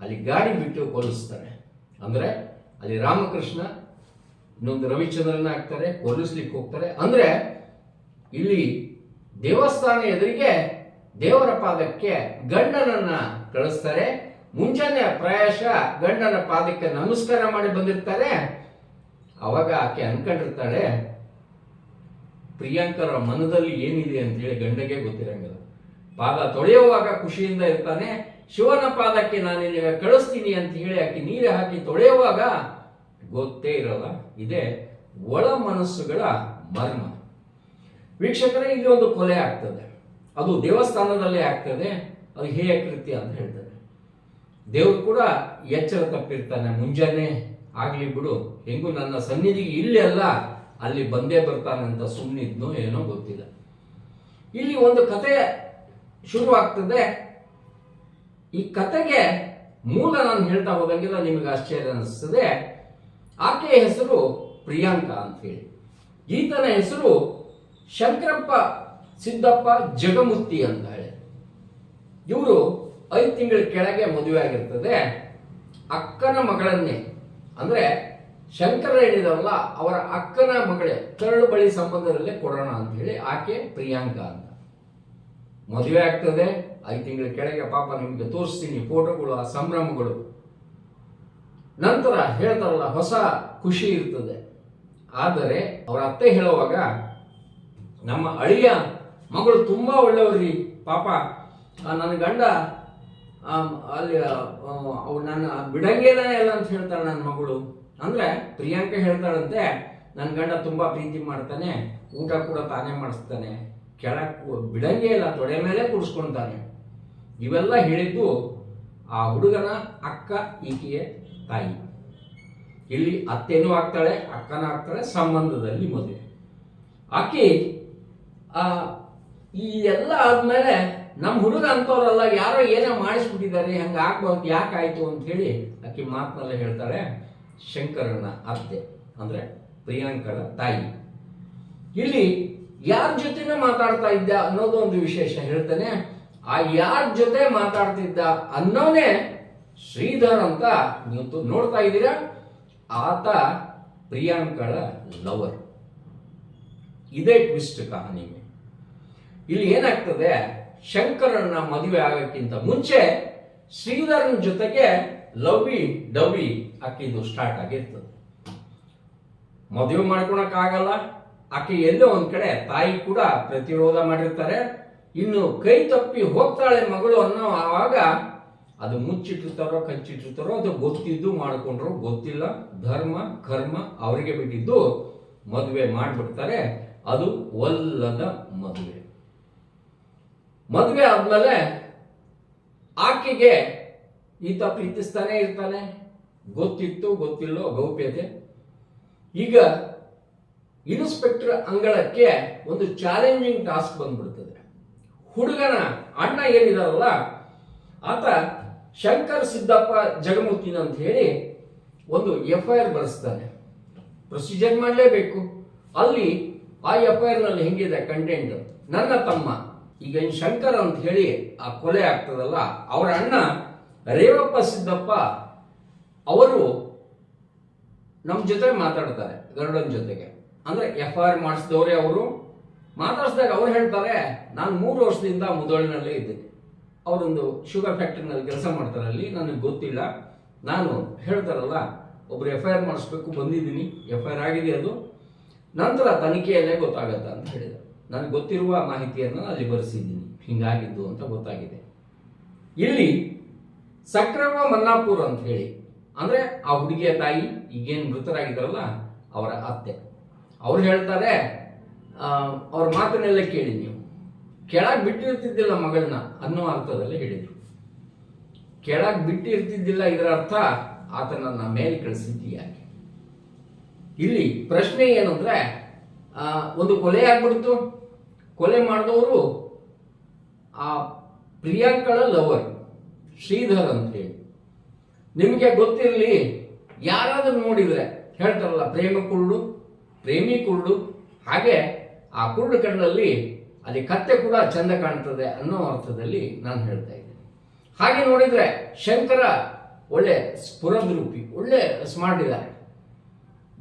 ಅಲ್ಲಿ ಗಾಡಿ ಬಿಟ್ಟು ಕೊಲಿಸ್ತಾರೆ ಅಂದ್ರೆ ಅಲ್ಲಿ ರಾಮಕೃಷ್ಣ ಇನ್ನೊಂದು ರವಿಚಂದ್ರನ್ ಹಾಕ್ತಾರೆ ಕೊಲ್ಲಿಸ್ಲಿಕ್ಕೆ ಹೋಗ್ತಾರೆ. ಅಂದ್ರೆ ಇಲ್ಲಿ ದೇವಸ್ಥಾನ ಎದುರಿಗೆ ದೇವರ ಪಾದಕ್ಕೆ ಗಂಡನನ್ನ ಕಳಿಸ್ತಾರೆ. ಮುಂಜಾನೆ ಪ್ರಾಯಶ ಗಂಡನ ಪಾದಕ್ಕೆ ನಮಸ್ಕಾರ ಮಾಡಿ ಬಂದಿರ್ತಾರೆ. ಅವಾಗ ಆಕೆ ಅನ್ಕೊಂಡಿರ್ತಾಳೆ, ಪ್ರಿಯಾಂಕರ ಮನದಲ್ಲಿ ಏನಿದೆ ಅಂತೇಳಿ ಗಂಡಗೆ ಗೊತ್ತಿರಂಗಿಲ್ಲ. ಪಾದ ತೊಳೆಯುವಾಗ ಖುಷಿಯಿಂದ ಇರ್ತಾನೆ ಶಿವನ ಪಾದಕ್ಕೆ ನಾನು ಕಳಿಸ್ತೀನಿ ಅಂತ ಹೇಳಿ ಆಕೆ ನೀರು ಹಾಕಿ ತೊಳೆಯುವಾಗ ಗೊತ್ತೇ ಇರಲ್ಲ. ಇದೇ ಒಳ ಮನಸ್ಸುಗಳ ಮರ್ಮ. ವೀಕ್ಷಕರೇ, ಇಲ್ಲಿ ಒಂದು ಕೊಲೆ ಆಗ್ತದೆ. ಅದು ದೇವಸ್ಥಾನದಲ್ಲೇ ಆಗ್ತದೆ. ಅದು ಹೇಯ ಕೃತಿ ಅಂತ ಹೇಳ್ತಾರೆ ದೇವ್ರು ಕೂಡ ಎಚ್ಚರ ತಪ್ಪಿರ್ತಾನೆ. ಮುಂಜಾನೆ ಆಗ್ಲಿ ಬಿಡು. ಹೆಂಗೂ ನನ್ನ ಸನ್ನಿಧಿಗೆ ಇಲ್ಲಿ ಅಲ್ಲ. ಅಲ್ಲಿ ಬಂದೇ ಬರ್ತಾನೆ ಅಂತ ಸುಮ್ಮನಿದ್ನೋ ಏನೋ ಗೊತ್ತಿಲ್ಲ. ಇಲ್ಲಿ ಒಂದು ಕತೆ ಶುರುವಾಗ್ತದೆ. ಈ ಕತೆಗೆ ಮೂಲ ನಾನು ಹೇಳ್ತಾ ಹೋದಂಗೆಲ್ಲ ನಿಮಗೆ ಆಶ್ಚರ್ಯ ಅನಿಸ್ತದೆ. ಆಕೆಯ ಹೆಸರು ಪ್ರಿಯಾಂಕಾ ಅಂತ ಹೇಳಿ. ಈತನ ಹೆಸರು ಶಂಕರಪ್ಪ ಸಿದ್ದಪ್ಪ ಜಗಮುತ್ತಿ ಅಂತ ಹೇಳಿ. ಇವರು ಐದು ತಿಂಗಳ ಕೆಳಗೆ ಮದುವೆ ಆಗಿರ್ತದೆ. ಅಕ್ಕನ ಮಗಳನ್ನೇ. ಅಂದ್ರೆ ಶಂಕರ ಹೇಳಿದವಲ್ಲ ಅವರ ಅಕ್ಕನ ಮಗಳೇ ತರಳು ಬಳಿ ಸಂಬಂಧದಲ್ಲೇ ಕೊಡೋಣ ಅಂತ ಹೇಳಿ ಆಕೆ ಪ್ರಿಯಾಂಕಾ ಅಂತ. ಮದುವೆ ಆಗ್ತದೆ. ಐದು ತಿಂಗಳ ಕೆಳಗೆ ಪಾಪ ನಿಮಗೆ ತೋರಿಸ್ತೀನಿ ಫೋಟೋಗಳು, ಆ ಸಂಭ್ರಮಗಳು. ನಂತರ ಹೇಳ್ತಾರಲ್ಲ, ಹೊಸ ಖುಷಿ ಇರ್ತದೆ. ಆದರೆ ಅವರ ಅತ್ತೆ ಹೇಳುವಾಗ, ನಮ್ಮ ಅಳಿಯ ಮಗಳು ತುಂಬಾ ಒಳ್ಳೆಯವ್ರಿ, ಪಾಪ. ನನ್ನ ಗಂಡ ಅಲ್ಲಿ ಅವ್ರು ನನ್ನ ಬಿಡಂಗೇನ ಇಲ್ಲ ಅಂತ ಹೇಳ್ತಾಳೆ ನನ್ನ ಮಗಳು. ಅಂದ್ರೆ ಪ್ರಿಯಾಂಕ ಹೇಳ್ತಾಳಂತೆ, ನನ್ನ ಗಂಡ ತುಂಬಾ ಪ್ರೀತಿ ಮಾಡ್ತಾನೆ, ಊಟ ಕೂಡ ತಾನೇ ಮಾಡಿಸ್ತಾನೆ. ಕೆಳಕ್ ಬಿಡಂಗೇ ಇಲ್ಲ, ತೊಡೆ ಮೇಲೆ ಕೂಡಿಸ್ಕೊಂತಾನೆ ಇವೆಲ್ಲ ಹೇಳಿದ್ದು ಆ ಹುಡುಗನ ಅಕ್ಕ, ಈಕೆಯ ತಾಯಿ. ಇಲ್ಲಿ ಅತ್ತೆನೂ ಆಗ್ತಾಳೆ, ಅಕ್ಕನೂ ಆಗ್ತಾಳೆ, ಸಂಬಂಧದಲ್ಲಿ ಮದುವೆ. ಆಕೆ, ಆ, ಈ ಎಲ್ಲ ಆದ್ಮೇಲೆ ನಮ್ಮ ಹುಡುಗ ಅಂತವ್ರಲ್ಲ ಯಾರೋ ಏನೋ ಮಾಡಿಸ್ಬಿಟ್ಟಿದ್ದಾರೆ, ಹಂಗ ಆಗ್ಬಾರ್ದು ಯಾಕಾಯ್ತು ಅಂತ ಹೇಳಿ ಆಕೆ ಮಾತಿನಲ್ಲೇ ಹೇಳ್ತಾಳೆ, ಶಂಕರನ ಅತ್ತೆ, ಅಂದ್ರೆ ಪ್ರಿಯಾಂಕರ ತಾಯಿ. ಇಲ್ಲಿ ಯಾರ ಜೊತೆನೇ ಮಾತಾಡ್ತಾ ಇದ್ದ ಅನ್ನೋದು ಒಂದು ವಿಶೇಷ ಹೇಳ್ತಾನೆ. ಆ ಯಾರ ಜೊತೆ ಮಾತಾಡ್ತಿದ್ದ ಅನ್ನೋನೇ ಶ್ರೀಧರ್ ಅಂತ ನೀವು ನೋಡ್ತಾ ಇದ್ದೀರಾ? ಆತ ಪ್ರಿಯಾಂಕಳ ಲವರ್ ಇದೇ ಟ್ವಿಸ್ಟ್ ಕಹಾನಿಗೆ ಇಲ್ಲಿ ಏನಾಗ್ತದೆ? ಶಂಕರನ್ನ ಮದುವೆ ಆಗಕ್ಕಿಂತ ಮುಂಚೆ ಶ್ರೀಧರನ್ ಜೊತೆಗೆ ಲವ್ವಿ ಡವಿ ಆಕಿದು ಸ್ಟಾರ್ಟ್ ಆಗಿರ್ತದೆ. ಮದುವೆ ಮಾಡ್ಕೊಳಕ್ ಆಗಲ್ಲ ಆಕೆ ಎಲ್ಲೋ ಒಂದ್ ಕಡೆ ತಾಯಿ ಕೂಡ ಪ್ರತಿರೋಧ ಮಾಡಿರ್ತಾರೆ. ಇನ್ನು ಕೈ ತಪ್ಪಿ ಹೋಗ್ತಾಳೆ ಮಗಳು ಅನ್ನೋ ಆವಾಗ ಅದು ಮುಚ್ಚಿಟ್ಟಿರ್ತಾರೋ, ಕಚ್ಚಿಟ್ಟಿರ್ತಾರೋ, ಅದು ಗೊತ್ತಿದ್ದು ಮಾಡಿಕೊಂಡ್ರು, ಗೊತ್ತಿಲ್ಲ, ಧರ್ಮ, ಕರ್ಮ, ಅವರಿಗೆ ಬಿಟ್ಟಿದ್ದು ಮದುವೆ ಮಾಡಿಬಿಡ್ತಾರೆ. ಅದು ಒಲ್ಲದ ಮದುವೆ. ಮದುವೆ ಆದ್ಮೇಲೆ ಆಕೆಗೆ ಈತ ಪ್ರೀತಿಸ್ತಾನೆ ಇರ್ತಾನೆ. ಗೊತ್ತಿತ್ತು, ಗೊತ್ತಿಲ್ಲೋ ಗೌಪ್ಯತೆ. ಈಗ ಇನ್ಸ್ಪೆಕ್ಟರ್ ಅಂಗಳಕ್ಕೆ ಒಂದು ಚಾಲೆಂಜಿಂಗ್ ಟಾಸ್ಕ್ ಬಂದ್ಬಿಡ್ತದೆ ಹುಡುಗನ ಅಣ್ಣ ಏನಿದಾರಲ್ಲ ಆತ ಶಂಕರ್ ಸಿದ್ದಪ್ಪ ಜಗಮೂರ್ತಿನ ಅಂತ ಹೇಳಿ ಒಂದು ಎಫ್ ಐ ಆರ್ ಬರೆಸ್ತಾನೆ. ಪ್ರೊಸೀಜರ್ ಮಾಡಲೇಬೇಕು. ಅಲ್ಲಿ ಆ ಎಫ್ ಐ ಆರ್ನಲ್ಲಿ ಹೆಂಗಿದೆ ಕಂಟೆಂಟ್ ನನ್ನ ತಮ್ಮ. ಈಗ ಶಂಕರ್ ಅಂತ ಹೇಳಿ ಆ ಕೊಲೆ ಆಗ್ತದಲ್ಲ, ಅವರ ಅಣ್ಣ ರೇವಪ್ಪ ಸಿದ್ದಪ್ಪ ಅವರು ನಮ್ಮ ಜೊತೆ ಮಾತಾಡ್ತಾರೆ ಗರುಡನ್ ಜೊತೆಗೆ. ಅಂದ್ರೆ ಎಫ್ ಐ ಆರ್ ಮಾಡಿಸಿದವರೇ ಅವರು ಮಾತಾಡಿಸಿದಾಗ ಅವ್ರು ಹೇಳ್ತಾರೆ, ನಾನು ಮೂರು ವರ್ಷದಿಂದ ಮುದೋಳಿನಲ್ಲೇ ಇದ್ದೀನಿ ಅವರೊಂದು ಶುಗರ್ ಫ್ಯಾಕ್ಟ್ರಿನಲ್ಲಿ ಕೆಲಸ ಮಾಡ್ತಾರೆ ಅಲ್ಲಿ, ನನಗೆ ಗೊತ್ತಿಲ್ಲ. ನಾನು ಹೇಳ್ತಾರಲ್ಲ, ಒಬ್ರು ಎಫ್ ಐ ಆರ್ ಮಾಡಿಸ್ಬೇಕು, ಬಂದಿದ್ದೀನಿ. ಎಫ್ ಐ ಆರ್ ಆಗಿದೆ ಅದು. ನಂತರ ತನಿಖೆಯಲ್ಲೇ ಗೊತ್ತಾಗತ್ತ ಅಂತ ಹೇಳಿದ ನನಗೆ ಗೊತ್ತಿರುವ ಮಾಹಿತಿಯನ್ನು ಅಲ್ಲಿ ಬರೆಸಿದ್ದೀನಿ. ಹಿಂಗಾಗಿದ್ದು ಅಂತ ಗೊತ್ತಾಗಿದೆ. ಇಲ್ಲಿ ಸಕ್ರಮ ಮನ್ನಾಪುರ್ ಅಂತ ಹೇಳಿ, ಅಂದ್ರೆ ಆ ಹುಡುಗಿಯ ತಾಯಿ ಈಗೇನು ಮೃತರಾಗಿದ್ದಾರಲ್ಲ, ಅವರ ಅತ್ತೆ. ಅವ್ರು ಹೇಳ್ತಾರೆ ಅವ್ರ ಮಾತನ್ನೆಲ್ಲ ಕೇಳಿ ನೀವು. ಕೆಳಗ್ ಬಿಟ್ಟಿರ್ತಿದ್ದಿಲ್ಲ ಮಗಳನ್ನ ಅನ್ನೋ ಅರ್ಥದಲ್ಲಿ ಹೇಳಿದ್ರು. ಕೆಳಗ್ ಬಿಟ್ಟಿರ್ತಿದ್ದಿಲ್ಲ ಇದರ ಅರ್ಥ ಆತನನ್ನ ಮೇಲೆ ಕಳಿಸಿದ್ದೀಯಾಗಿ. ಇಲ್ಲಿ ಪ್ರಶ್ನೆ ಏನಂದ್ರೆ ಒಂದು ಕೊಲೆ ಆಗ್ಬಿಡ್ತು. ಕೊಲೆ ಮಾಡಿದವರು ಆ ಪ್ರಿಯಾಂಕಳ ಲವರ್, ಶ್ರೀಧರ್ ಅಂತ ಹೇಳಿ. ನಿಮಗೆ ಗೊತ್ತಿರಲಿ, ಯಾರಾದರೂ ನೋಡಿದ್ರೆ ಹೇಳ್ತಾರಲ್ಲ, ಪ್ರೇಮ ಕುರುಡು, ಪ್ರೇಮಿ ಕುರುಡು. ಹಾಗೆ ಆ ಕುರುಡು ಕಣ್ಣಲ್ಲಿ ಅಲ್ಲಿ ಕತ್ತೆ ಕೂಡ ಚಂದ ಕಾಣ್ತದೆ ಅನ್ನೋ ಅರ್ಥದಲ್ಲಿ ನಾನು ಹೇಳ್ತಾ ಇದ್ದೇನೆ. ಹಾಗೆ ನೋಡಿದ್ರೆ ಶಂಕರ ಒಳ್ಳೆ ಸ್ಫುರದ್ರೂಪಿ, ಒಳ್ಳೆ ಸ್ಮಾರ್ಟ್ ಇದ್ದಾರೆ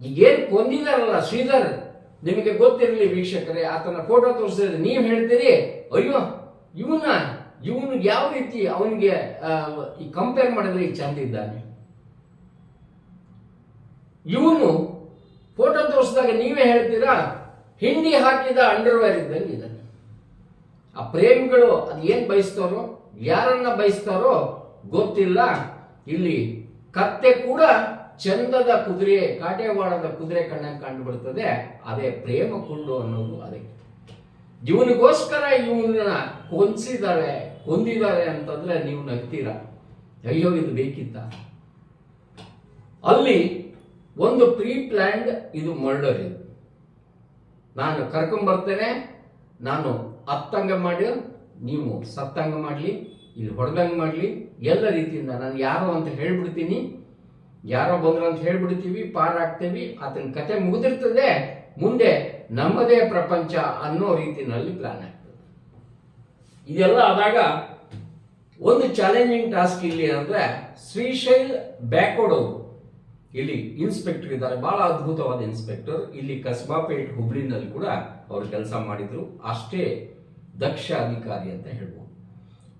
ಈಗೇನು ಕೊಂದಿದಾರಲ್ಲ ಶ್ರೀಧರ್, ನಿಮಗೆ ಗೊತ್ತಿರಲಿ ವೀಕ್ಷಕರೇ, ಆತನ ಫೋಟೋ ತೋರಿಸಿದ್ರೆ ನೀವು ಹೇಳ್ತೀರಿ, ಅಯ್ಯೋ, ಇವನ, ಇವನು ಯಾವ ರೀತಿ ಅವನಿಗೆ ಈ ಕಂಪೇರ್ ಮಾಡಿದ್ರೆ ಈ ಚಂದ ಇದ್ದಾನೆ. ಇವನು ಫೋಟೋ ತೋರಿಸಿದಾಗ ನೀವೇ ಹೇಳ್ತೀರಾ ಹಿಂಡಿ ಹಾಕಿದ ಅಂಡರ್ವೇರ್ ಇದ್ದಂಗೆ ಇದೆ ಆ ಪ್ರೇಮಿಗಳು ಅದು ಏನ್ ಬಯಸ್ತಾರೋ, ಯಾರನ್ನ ಬಯಸ್ತಾರೋ ಗೊತ್ತಿಲ್ಲ. ಇಲ್ಲಿ ಕತ್ತೆ ಕೂಡ ಚಂದದ ಕುದುರೆ ಕಾಟೇವಾಡದ ಕುದುರೆ ಕಣ್ಣಂಗೆ ಕಂಡು ಬಿಡ್ತದೆ ಅದೇ ಪ್ರೇಮ ಕುಂಡು ಅನ್ನೋದು ಅದೇ. ಇವನಿಗೋಸ್ಕರ ಇವನ ಕೊಂದಿಸಿದ್ದಾರೆ ಕೊಂದಿದ್ದಾರೆ ಅಂತಂದ್ರೆ ನೀವು ನಗ್ತೀರ? ಅಯ್ಯೋ, ಇದು ಬೇಕಿತ್ತ? ಅಲ್ಲಿ ಒಂದು ಪ್ರೀ ಇದು ಮರ್ಡರ್ ಇದು. ನಾನು ಕರ್ಕೊಂಡ್ ಬರ್ತೇನೆ, ನಾನು ಅತ್ತಂಗ ಮಾಡಿ ನೀವು ಸತ್ತಂಗ ಮಾಡಲಿ, ಇಲ್ಲಿ ಹೊಡೆದಂಗೆ ಮಾಡಲಿ, ಎಲ್ಲ ರೀತಿಯಿಂದ. ನಾನು ಯಾರೋ ಅಂತ ಹೇಳ್ಬಿಡ್ತೀನಿ, ಯಾರೋ ಬಂದ್ರು ಅಂತ ಹೇಳ್ಬಿಡ್ತೀವಿ ಪಾರಾಗ್ತೇವಿ ಆತನ ಕತೆ ಮುಗಿದಿರ್ತದೆ, ಮುಂದೆ ನಮ್ಮದೇ ಪ್ರಪಂಚ ಅನ್ನೋ ರೀತಿಯಲ್ಲಿ ಪ್ಲಾನ್ ಆಗ್ತದೆ. ಇದೆಲ್ಲ ಆದಾಗ ಒಂದು ಚಾಲೆಂಜಿಂಗ್ ಟಾಸ್ಕ್ ಇಲ್ಲಿ ಅಂದ್ರೆ ಶ್ರೀಶೈಲ್ ಬ್ಯಾಕ್ವರ್ಡ್ ಅವರು. ಇಲ್ಲಿ ಇನ್ಸ್ಪೆಕ್ಟರ್ ಇದ್ದಾರೆ. ಬಹಳ ಅದ್ಭುತವಾದ ಇನ್ಸ್ಪೆಕ್ಟರ್ ಇಲ್ಲಿ ಕಸ್ಬಾಪೇಟ್, ಹುಬ್ಳಿನಲ್ಲಿ ಕೂಡ ಅವರು ಕೆಲಸ ಮಾಡಿದ್ರು. ಅಷ್ಟೇ ದಕ್ಷ ಅಧಿಕಾರಿ ಅಂತ ಹೇಳ್ಬೋದು.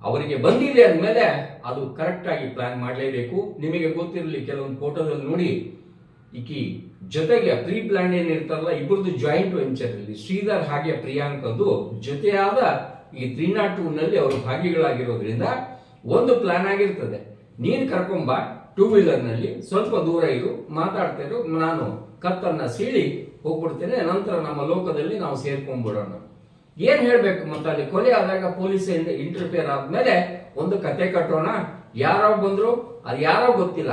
ಅವರಿಗೆ ಬಂದಿದೆ ಅಂದಮೇಲೆ ಅದು ಕರೆಕ್ಟ್ ಆಗಿ ಪ್ಲಾನ್ ಮಾಡಲೇಬೇಕು. ನಿಮಗೆ ಗೊತ್ತಿರಲಿ, ಕೆಲವೊಂದು ಫೋಟೋದಲ್ಲಿ ನೋಡಿ, ಈಕಿ ಜೊತೆಗೆ ಪ್ರೀ ಪ್ಲಾನ್ ಏನಿರ್ತಾರಲ್ಲ ಇಬ್ಬರದ್ದು ಜಾಯಿಂಟ್ ವೆಂಚರ್ ಇಲ್ಲಿ ಶ್ರೀಧರ್ ಹಾಗೆ ಪ್ರಿಯಾಂಕದ್ದು ಜೊತೆಯಾದ ಈ ತ್ರೀ ನಾಟ್ ಟೂ ನಲ್ಲಿ ಅವರು ಭಾಗಿಗಳಾಗಿರೋದ್ರಿಂದ ಒಂದು ಪ್ಲಾನ್ ಆಗಿರ್ತದೆ. ನೀನ್ ಕರ್ಕೊಂಬ ಟೂ ವೀಲರ್ನಲ್ಲಿ ಸ್ವಲ್ಪ ದೂರ ಇರು, ಮಾತಾಡ್ತಾ ಇರು. ನಾನು ಕತ್ತನ್ನ ಸೀಳಿ ಹೋಗ್ಬಿಡ್ತೇನೆ, ನಂತರ ನಮ್ಮ ಲೋಕದಲ್ಲಿ ನಾವು ಸೇರ್ಕೊಂಡ್ಬಿಡೋಣ. ಏನ್ ಹೇಳ್ಬೇಕು ಮತ್ತೆ ಅಲ್ಲಿ ಕೊಲೆ ಆದಾಗ ಪೊಲೀಸ್ ಇಂಟರ್ಫಿಯರ್ ಆದ್ಮೇಲೆ ಒಂದು ಕತೆ ಕಟ್ಟೋಣ. ಯಾರೋ ಬಂದ್ರು, ಅದು ಯಾರೋ ಗೊತ್ತಿಲ್ಲ.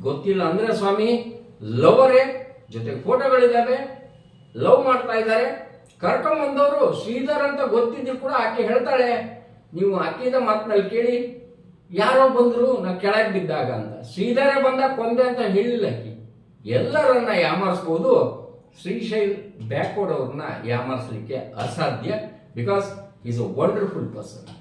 ಗೊತ್ತಿಲ್ಲ ಅಂದ್ರೆ ಸ್ವಾಮಿ, ಲವರೇ ಜೊತೆ ಫೋಟೋಗಳಿದ್ದಾವೆ ಲವ್ ಮಾಡ್ತಾ ಇದ್ದಾರೆ. ಕರ್ಕೊಂಡ್ ಬಂದವರು ಶ್ರೀಧರ್ ಅಂತ ಗೊತ್ತಿದ್ರು ಕೂಡ ಆಕೆ ಹೇಳ್ತಾಳೆ. ನೀವು ಆಕೆಯಿಂದ ಮಾತಿನಲ್ಲಿ ಕೇಳಿ. ಯಾರೋ ಬಂದ್ರು, ನಾ ಕೆಳಗೆ ಬಿದ್ದಾಗ ಅಂತ. ಶ್ರೀಧರ ಬಂದಾಗ ಕೊಂದೆ ಅಂತ ಹೇಳಿಲ್ಲ ಎಲ್ಲರನ್ನ ಯಾಮರ್ಸ್ಬೋದು. ಶ್ರೀಶೈಲ್ ಬ್ಯಾಕ್ವರ್ಡ್ ಅವ್ರನ್ನ ಯಾಮರ್ಸ್ಲಿಕ್ಕೆ ಅಸಾಧ್ಯ. Because is a wonderful person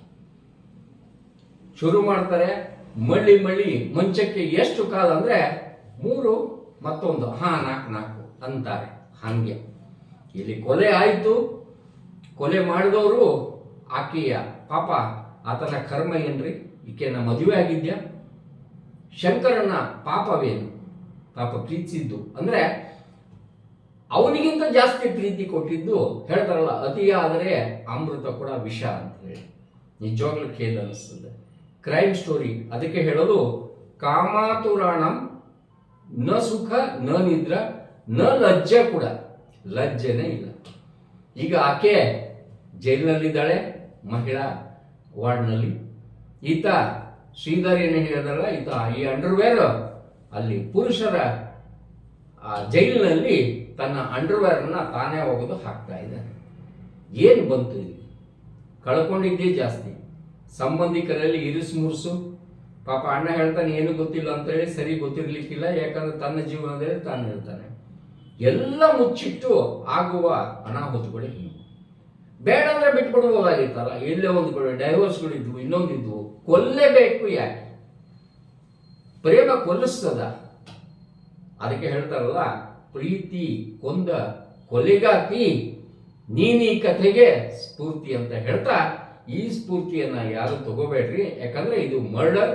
ಶುರು ಮಾಡ್ತಾರೆ, ಮಳ್ಳಿ ಮಳ್ಳಿ, ಮಂಚಕ್ಕೆ ಎಷ್ಟು ಕಾಲ ಅಂದ್ರೆ ಮೂರು, ಮತ್ತೊಂದು, ಹಾ ನಾಲ್ಕು ನಾಲ್ಕು ಅಂತಾರೆ. ಹಂಗೆ. ಇಲ್ಲಿ ಕೊಲೆ ಆಯ್ತು. ಕೊಲೆ ಮಾಡಿದವರು ಆಕೆಯ ಪಾಪ, ಆತನ ಕರ್ಮ ಏನ್ರಿ? ಈಕೆನ ಮದುವೆ ಆಗಿದ್ಯಾ? ಶಂಕರನ ಪಾಪವೇನು? ಪಾಪ ಪ್ರೀತಿಸಿದ್ದು. ಅಂದ್ರೆ ಅವನಿಗಿಂತ ಜಾಸ್ತಿ ಪ್ರೀತಿ ಕೊಟ್ಟಿದ್ದು ಹೇಳ್ತಾರಲ್ಲ ಅತಿಯಾದರೆ ಅಮೃತ ಕೂಡ ವಿಷ ಅಂತ ಹೇಳಿ. ನಿಜವಾಗ್ಲೂ ಖೇದ ಅನಿಸ್ತದೆ. ಕ್ರೈಮ್ ಸ್ಟೋರಿ ಅದಕ್ಕೆ ಹೇಳೋದು, ಕಾಮಾತುರಾಣಂ ನ ಸುಖ ನ ನಿದ್ರ ನ ಲಜ್ಜ ಕೂಡ. ಲಜ್ಜೆನೇ ಇಲ್ಲ. ಈಗ ಆಕೆ ಜೈಲಿನಲ್ಲಿದ್ದಾಳೆ, ಮಹಿಳಾ ವಾರ್ಡ್ನಲ್ಲಿ. ಈತ ಶ್ರೀಧರ್ ಏನು ಹೇಳಿದಲ್ಲ ಈತ ಈ ಅಂಡರ್ವೇರ್ ಅಲ್ಲಿ ಪುರುಷರ, ಆ, ಜೈಲಿನಲ್ಲಿ ತನ್ನ ಅಂಡರ್ವೇರ್ನ ತಾನೇ ಹೋಗೋದು ಹಾಕ್ತಾ ಇದ್ದಾನೆ. ಏನು ಬಂತು ಇಲ್ಲಿ? ಕಳ್ಕೊಂಡಿದ್ದೇ ಜಾಸ್ತಿ. ಸಂಬಂಧಿಕರಲ್ಲಿ ಇರಿಸು ಮುರುಸು. ಪಾಪ ಅಣ್ಣ ಹೇಳ್ತಾನೆ, ಏನು ಗೊತ್ತಿಲ್ಲ ಅಂತ ಹೇಳಿ ಸರಿ ಗೊತ್ತಿರ್ಲಿಕ್ಕಿಲ್ಲ, ಯಾಕಂದ್ರೆ ತನ್ನ ಜೀವನದಲ್ಲಿ ತಾನು ಹೇಳ್ತಾನೆ. ಎಲ್ಲ ಮುಚ್ಚಿಟ್ಟು ಆಗುವ ಅನಾಹುತಗಳು ಬೇಡ ಅಂದ್ರೆ ಬಿಟ್ಬಿಡ್ಬೋದಾಗಿತ್ತಲ್ಲ ಎಲ್ಲೇ ಒಂದು ಡೈವರ್ಸ್ಗಳಿದ್ವು, ಇನ್ನೊಂದಿದ್ವು. ಕೊಲ್ಲೇಬೇಕು ಯಾಕೆ? ಪ್ರೇಮ ಕೊಲ್ಲಿಸ್ತದ? ಅದಕ್ಕೆ ಹೇಳ್ತಾರಲ್ಲ, ಪ್ರೀತಿ ಕೊಂದ ಕೊಲೆಗಾತಿ, ನೀನಿ ಕಥೆಗೆ ಸ್ಫೂರ್ತಿ ಅಂತ ಹೇಳ್ತಾ, ಈ ಸ್ಫೂರ್ತಿಯನ್ನ ಯಾರು ತಗೋಬೇಡ್ರಿ? ಯಾಕಂದ್ರೆ ಇದು ಮರ್ಡರ್.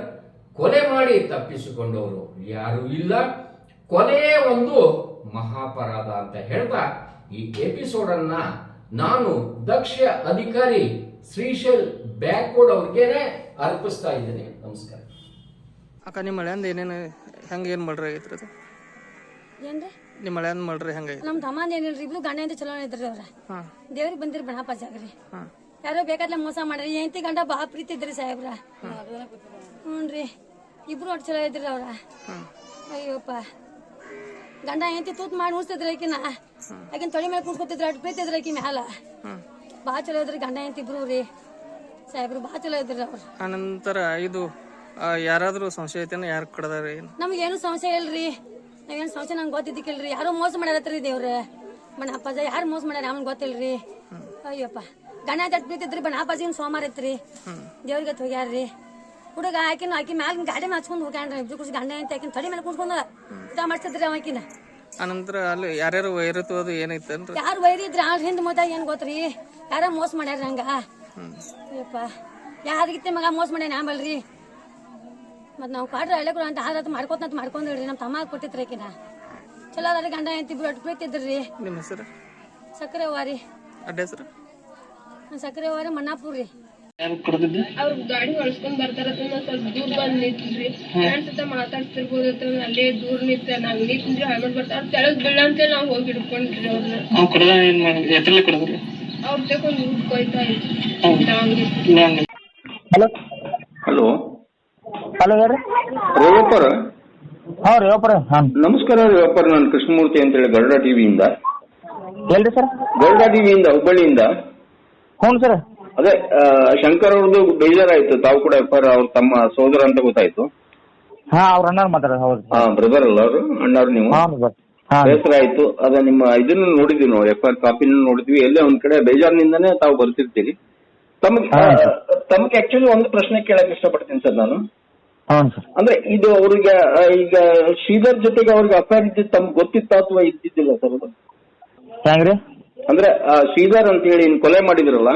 ಕೊಲೆ ಮಾಡಿ ತಪ್ಪಿಸಿಕೊಂಡವರು ಯಾರು ಇಲ್ಲ. ಕೊಲೆ ಒಂದು ಮಹಾಪರಾಧ ಅಂತ ಹೇಳ್ತಾ, ಈ ಎಪಿಸೋಡ್ ಅನ್ನ ನಾನು ದಕ್ಷ ಅಧಿಕಾರಿ ಶ್ರೀಶೈಲ್ ಬ್ಯಾಕ್ವರ್ಡ್ ಅವ್ರಿಗೇನೆ ಅರ್ಪಿಸ್ತಾ ಇದ್ದೇನೆ. ನಮಸ್ಕಾರ. ಅಕ್ಕ ನಿಮ್ಮ ಮಳೆಯಿಂದ ಏನೇನು ಹೆಂಗೆ ಏನು ಮಾಡ್ರಿ ಆಗೈತ್ರಿ ಅದು? ಏನ್ರಿ? ನಿಮ್ಮ ಮಳೆಯಿಂದ ಮಾಡ್ರಿ ಹೆಂಗೈತಿ ನಮ್ ತಮ್ಮಂದ ಏನಿಲ್ರಿ ಇಬ್ರು ಗಂಡ ಅಂತ ಚಲೋ ಇದ್ರಿ ಅವ್ರ. ಹಾಂ. ದೇವ್ರಿಗೆ ಬಂದಿರಿ ಬಣಪ ಜಾಗ್ರಿ. ಹಾಂ. ಯಾರೋ ಬೇಕಾದ್ಲೆ ಮೋಸ ಮಾಡ್ರಿ. ಹೆಂಡತಿ ಗಂಡ ಬಹಳ ಪ್ರೀತಿ ಇದ್ರಿ ಸಾಹೇಬ್ರ. ಹ್ಞೂನ್ರಿ ಇಬ್ರು ಒಟ್ಟು ಚಲೋ ಇದ್ರಿ ಅವ್ರ. ಹಾಂ. ಅಯ್ಯೋಪ್ಪ. ಗಂಡ ಹೆಂಡತಿ ತೂತ್ ಮಾಡಿ ಉಣಿಸ್ತಿದ್ರಿ ಆಕಿನ. ಆಕಿನ ತೊಳಿ ಮೇಲೆ ಕುಂತ್ಕೊತಿದ್ರ ಅಟ್ ಪ್ರೀತಿ ಇದ್ರಿ ಆಕಿ ಮ್ಯಾಲ. ಬಹಳ ಚಲೋ ಇದ್ರಿ ಗಂಡ ಹೆಂಡತಿ ಇಬ್ರು ರೀ. ಸಾಹೇಬ್ರು ಬಹಳ ಚಲೋ ಇದ್ರಿ ಅವ್ರು. ಆನಂತರ ಇದು ಆ, ಯಾರಾದ್ರೂ ಸಂಶಯ ಐತೇನ ಯಾರು ಕಡದಾರ ಏನು? ನಮಗೇನು ಸಂಶಯ ಇಲ್ರಿ. ನಾವೇನು ಸಂಶಯ ನಂಗೆ ಗೊತ್ತಿದ್ದಿಕ್ಕಿಲ್ರಿ. ಯಾರೋ ಮೋಸ ಮಾಡ್ಯಾರತ್ರಿ ದೇವ್ರ ಬಣ್ಣ ಅಪ್ಪಾಜ ಯಾರು ಮೋಸ ಮಾಡ್ಯಾರ ನಮ್ಗೆ ಗೊತ್ತಿಲ್ರಿ. ಅಯ್ಯಪ್ಪ ಗಣ ಜಟ್ ಬೀತಿದ್ರಿ ಬಣ್ಣ ಅಪ್ಪಾಜಿನ ಸೋಮಾರ ಐತ್ರಿ. ದೇವ್ರಿಗೆ ತೊಗ್ಯಾರ್ರಿ ಹೋಗ್ಯಾರ್ರಿ. ಹುಡುಗ ಆಕಿನ ಆಕಿ ಮ್ಯಾಲ ಗಾಡಿ ಮೇಲೆ ಹಚ್ಕೊಂಡು ಹೋಗ್ಯಾನ್ರಿ ಇಬ್ರು ಕುಸಿ ಗಂಡ ಅಂತ ಆಕಿನ ತಡಿ ಮೇಲೆ ಕುಂತ್ಕೊಂಡ ಊಟ ಮಾಡ್ತಿದ್ರಿ ಅವಾಕಿನ ಅನಂತರ ಅಲ್ಲಿ ಯಾರ್ಯಾರು ವೈರತ್ವ ಅದು ಏನೈತೇನ್ರಿ? ಯಾರು ವೈರಿ ಇದ್ರಿ ಆಳ್ ಹಿಂದ್ ಮತ ಏನ್ ಗೊತ್ತ್ರಿ? ಯಾರ ಮೋಸ ಮಾಡ್ಯಾರ ಹಂಗ ಯಾರಿಗಿತ್ತೆ ಮಗ ಮೋಸ ಮಾಡ್ಯಾನ ಬಲ್ರಿ. ಮತ್ ನಾವು ಕಾಡ್ರ ಹಳ್ಳಿಗಳು ಅಂತ ಆದ್ರೆ ಮಾಡ್ಕೋತ ಮಾಡ್ಕೊಂಡ್ರಿ ನಮ್ಮ ತಮ್ಮ ಕೊಟ್ಟಿತ್ರಿ ಆಕಿನ. ಚಲೋ ಅದ್ರಿ ಗಂಡ ಎಂತಿ ಬಿಟ್ಟು ಪ್ರೀತಿದ್ರಿ ನಿಮ್ಮ ಹೆಸರು? ಸಕ್ಕರೆ ವಾರಿ ಅಡ್ಡ ಹೆಸರು? ಸಕ್ಕರೆ ವಾರಿ ಮಣ್ಣಾಪುರ್ ರೀ ಅವ್ರ ಗಾಡಿ ಹೊಳ್ಸ್ಕೊಂಡ್ ಬರ್ತಾರ ಸ್ವಲ್ಪ ದೂರ ಬಂದ್ ನಿಂತ್ರಿ. ಫ್ರೆಂಡ್ಸ್ ಹತ್ರ ಅಲ್ಲೇ ದೂರ ನಿಂತ ನಾವ್ ನಿಂತ್ರಿ ಹಾಗೆ ಬರ್ತಾರ ತೆಳಗ್ ಬೀಳ ಅಂತ ನಾವ್ ಹೋಗಿ ಹಿಡ್ಕೊಂಡ್ರಿ ಅವ್ರನ್ನ ಹಲೋ. ಹಲೋ. ಹಲೋ ಹೇಳ್ರಿ. ರೇವಪ್ಪರ? ಹಾಂ ರೇವಪ್ಪರ. ಹಾಂ. ನಮಸ್ಕಾರ ರೇವಪ್ಪರ ನಾನು ಕೃಷ್ಣಮೂರ್ತಿ ಅಂತ ಹೇಳಿ ಗರುಡ ಟಿವಿಯಿಂದ ಹೇಳ್ರಿ ಸರ್? ಗರುಡ ಟಿವಿಯಿಂದ ಹುಬ್ಬಳ್ಳಿಯಿಂದ. ಹ್ಞೂ ಸರ್. ಅದೇ ಶಂಕರ್ ಅವ್ರದ್ದು ಬೇಜಾರಾಯ್ತು. ತಾವು ಕೂಡ ಎಫ್ ಅವ್ರ ತಮ್ಮ ಸೋದರ ಅಂತ ಗೊತ್ತಾಯ್ತು. ಹಾ ಅವ್ರ ಅಣ್ಣ ಮಾತಾಡೋದು ಹೌದು. ಹಾ ಬ್ರದರ್ ಅಲ್ಲ ಅವರು ಅಣ್ಣವ್ರು ನೀವು? ಹಾಂ ಬೇಸರ ಆಯ್ತು. ಅದ ನಿಮ್ಮ ಇದನ್ನು ನೋಡಿದ್ವಿ ನೋಡಿ ಎಫ್ ಆರ್ ಕಾಪಿನ ನೋಡಿದ್ವಿ. ಎಲ್ಲೇ ಒಂದ್ ಕಡೆ ಬೇಜಾರಿನಿಂದನೇ ತಾವು ಬರ್ತಿರ್ತೀರಿ. ತಮಗೆ. ತಮಗೆ ಆಕ್ಚುಲಿ ಒಂದು ಪ್ರಶ್ನೆ ಕೇಳಕ್ ಇಷ್ಟಪಡ್ತೀನಿ ಸರ್ ನಾನು. ಅಂದ್ರೆ ಇದು ಅವ್ರಿಗೆ ಈಗ ಶ್ರೀಧರ್ ಜೊತೆಗೆ ಅವ್ರಿಗೆ ಅಫೇರ್ ಇದ್ದಿದ್ದು ತಮ್ಗೆ ಗೊತ್ತಿತ್ತ ಅಥವಾ ಇದ್ದಿದ್ದಿಲ್ಲ ಸರ್ ಅದು? ಹೆಂಗ್ರಿ? ಅಂದ್ರೆ ಶ್ರೀಧರ್ ಅಂತ ಹೇಳಿ ಕೊಲೆ ಮಾಡಿದ್ರಲ್ಲ?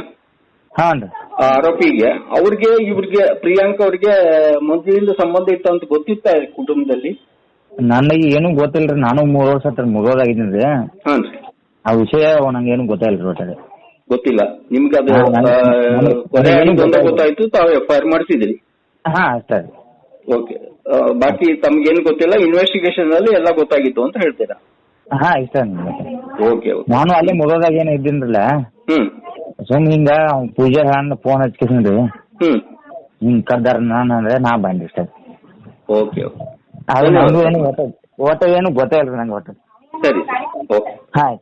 ಆರೋಪಿಗೆ ಅವ್ರಿಗೆ ಇವ್ರಿಗೆ ಪ್ರಿಯಾಂಕ ಅವ್ರಿಗೆ ಮೊದಲಿಂದ ಸಂಬಂಧ ಇತ್ತು ಅಂತ ಗೊತ್ತಿತ್ತ ಕುಟುಂಬದಲ್ಲಿ? ನನಗೆ ಏನು ಗೊತ್ತಿಲ್ರಿ ನಾನು ಮೂರು ವರ್ಷ ಹತ್ರ ಮುಗಿದೋದಾಗಿದ್ದೀನಿ ರೀ ಹಾನ್ ರೀ. ಆ ವಿಷಯ ನಂಗೆ ಏನು ಗೊತ್ತಾಗಿಲ್ಲ ರೀ ಒಟ್ಟಾರೆ. ಗೊತ್ತಿಲ್ಲ. ನಿಮ್ಗೆ ಅದು ಹಾ, ನನ್ಗೆ- ಆ, ನನ್ಗೆ- ಕೊಲೆ ಆಗಿದ್ದು ಅಂತ ಗೊತ್ತಾಯ್ತು. ತಾವು ಎಫ್ ಐ ಆರ್ ಮಾಡಿಸಿದ್ರಿ ಹಾ ಅಷ್ಟೇ ರೀ. ಓಕೆ. ಬಾಕಿ ತಮ್ಗೇನು ಗೊತ್ತಿಲ್ಲ ಇನ್ವೆಸ್ಟಿಗೇಷನ್ ಅಲ್ಲಿ ಎಲ್ಲ ಗೊತ್ತಾಗಿತ್ತು ಅಂತ ಹೇಳ್ತೀರಾ? ಹಾ ಇಷ್ಟ ಓಕೆ ಓಕೆ. ನಾನು ಅಲ್ಲೇ ಮುಗೋದಾಗ ಏನು ಇದ್ದೀನಿರಲ್ಲ ಹ್ಮ್. ಸುಮ್ ಹಿಂಗ ಪೂಜೆ ಪೂಜಾರಿ ಹಣ್ಣು ಫೋನ್ ಹಚ್ಕೊಂಡ್ರಿ ಹ್ಮ್. ಹಿಂಗ್ ಕರ್ದಾರ ನಾನು ಅಂದ್ರೆ ನಾ ಬಂದೆ ಇಷ್ಟೇ ಓಕೆ ಓಕೆ. ಅದು ನನಗೂ ಓಟ ಏನು ಗೊತ್ತೇ ಇಲ್ರಿ ನಂಗೆ ಒಟ್ಟು. ಸರಿ ಓಕೆ. ಹಾಂ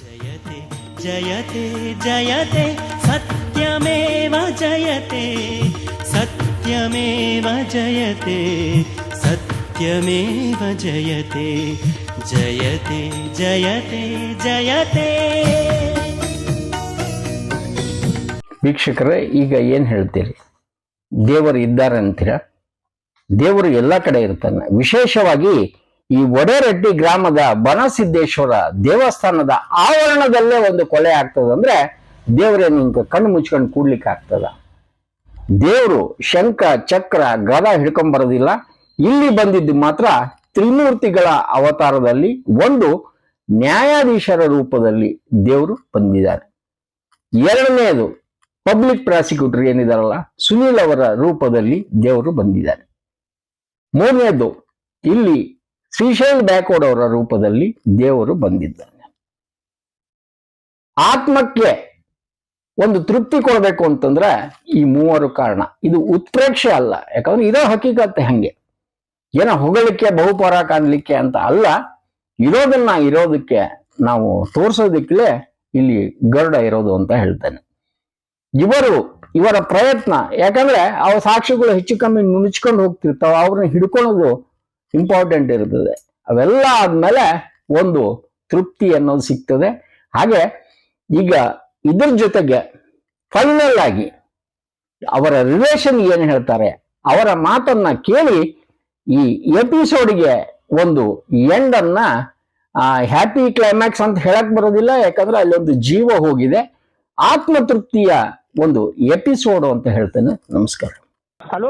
ಜಯತೆ ಜಯತೆ ಜಯತೆ ಸತ್ಯಮೇವ ಜಯತೆ ಸತ್ಯಮೇವ ಜಯತೆ ಸತ್ಯಮೇವ ಜಯತೆ ಜಯತೆ ಜಯತೆ ಜಯತೆ. ವೀಕ್ಷಕರೇ ಈಗ ಏನ್ ಹೇಳ್ತೀರಿ? ದೇವರು ಇದ್ದಾರೆ ಅಂತೀರಾ? ದೇವರು ಎಲ್ಲ ಕಡೆ ಇರ್ತಾನೆ. ವಿಶೇಷವಾಗಿ ಈ ಒಡೆರೆಡ್ಡಿ ಗ್ರಾಮದ ಬನಸಿದ್ದೇಶ್ವರ ದೇವಸ್ಥಾನದ ಆವರಣದಲ್ಲೇ ಒಂದು ಕೊಲೆ ಆಗ್ತದೆ ಅಂದ್ರೆ ದೇವರೇನು ಹಿಂಗೆ ಕಣ್ಣು ಮುಚ್ಕೊಂಡು ಕೂಡ್ಲಿಕ್ಕೆ ಆಗ್ತದ. ದೇವರು ಶಂಖ, ಚಕ್ರ, ಗದ ಹಿಡ್ಕೊಂಬರೋದಿಲ್ಲ ಇಲ್ಲಿ ಬಂದಿದ್ದು ಮಾತ್ರ ತ್ರಿಮೂರ್ತಿಗಳ ಅವತಾರದಲ್ಲಿ ಒಂದು ನ್ಯಾಯಾಧೀಶರ ರೂಪದಲ್ಲಿ ದೇವರು ಬಂದಿದ್ದಾರೆ. ಎರಡನೆಯದು ಪಬ್ಲಿಕ್ ಪ್ರಾಸಿಕ್ಯೂಟರ್ ಏನಿದಾರಲ್ಲ, ಸುನೀಲ್ ಅವರ ರೂಪದಲ್ಲಿ ದೇವರು ಬಂದಿದ್ದಾರೆ. ಮೂರನೇದು, ಇಲ್ಲಿ ಶ್ರೀಶೈಲ್ ಅವರ ರೂಪದಲ್ಲಿ ದೇವರು ಬಂದಿದ್ದಾನೆ. ಆತ್ಮಕ್ಕೆ ಒಂದು ತೃಪ್ತಿ ಕೊಡಬೇಕು ಅಂತಂದ್ರೆ ಈ ಮೂವರು ಕಾರಣ. ಇದು ಉತ್ಪ್ರೇಕ್ಷೆ ಅಲ್ಲ. ಯಾಕಂದ್ರೆ ಇರೋ ಹಕೀಕತ್ತೆ ಹಂಗೆ. ಏನೋ ಹೊಗಳಿಕೆ, ಬಹುಪರ ಕಾಣಲಿಕ್ಕೆ ಅಂತ ಅಲ್ಲ. ಇರೋದನ್ನ ಇರೋದಕ್ಕೆ ನಾವು ತೋರಿಸೋದಕ್ಕೆ ಇಲ್ಲಿ ಗರುಡ ಇರೋದು ಅಂತ ಹೇಳ್ತೇನೆ. ಇವರು ಇವರ ಪ್ರಯತ್ನ. ಯಾಕಂದ್ರೆ ಅವ ಸಾಕ್ಷಿಗಳು ಹೆಚ್ಚು ಕಮ್ಮಿ ನುಣುಚ್ಕೊಂಡು ಹೋಗ್ತಿರ್ತಾವ ಅವ್ರನ್ನ ಹಿಡ್ಕೊಳ್ಳೋದು ಇಂಪಾರ್ಟೆಂಟ್ ಇರ್ತದೆ. ಅವೆಲ್ಲ ಆದ್ಮೇಲೆ ಒಂದು ತೃಪ್ತಿ ಅನ್ನೋದು ಸಿಗ್ತದೆ. ಹಾಗೆ ಈಗ ಇದ್ರ ಜೊತೆಗೆ ಫೈನಲ್ ಆಗಿ ಅವರ ರಿಲೇಷನ್ ಏನು ಹೇಳ್ತಾರೆ, ಅವರ ಮಾತನ್ನ ಕೇಳಿ ಈ ಎಪಿಸೋಡ್ಗೆ ಒಂದು ಎಂಡ್ ಅನ್ನ ಹ್ಯಾಪಿ ಕ್ಲೈಮ್ಯಾಕ್ಸ್ ಅಂತ ಹೇಳಕ್ ಬರೋದಿಲ್ಲ, ಯಾಕಂದ್ರೆ ಅಲ್ಲಿ ಒಂದು ಜೀವ ಹೋಗಿದೆ. ಆತ್ಮತೃಪ್ತಿಯ ಒಂದು ಎಪಿಸೋಡ್ ಅಂತ ಹೇಳ್ತೇನೆ. ನಮಸ್ಕಾರ. ಹಲೋ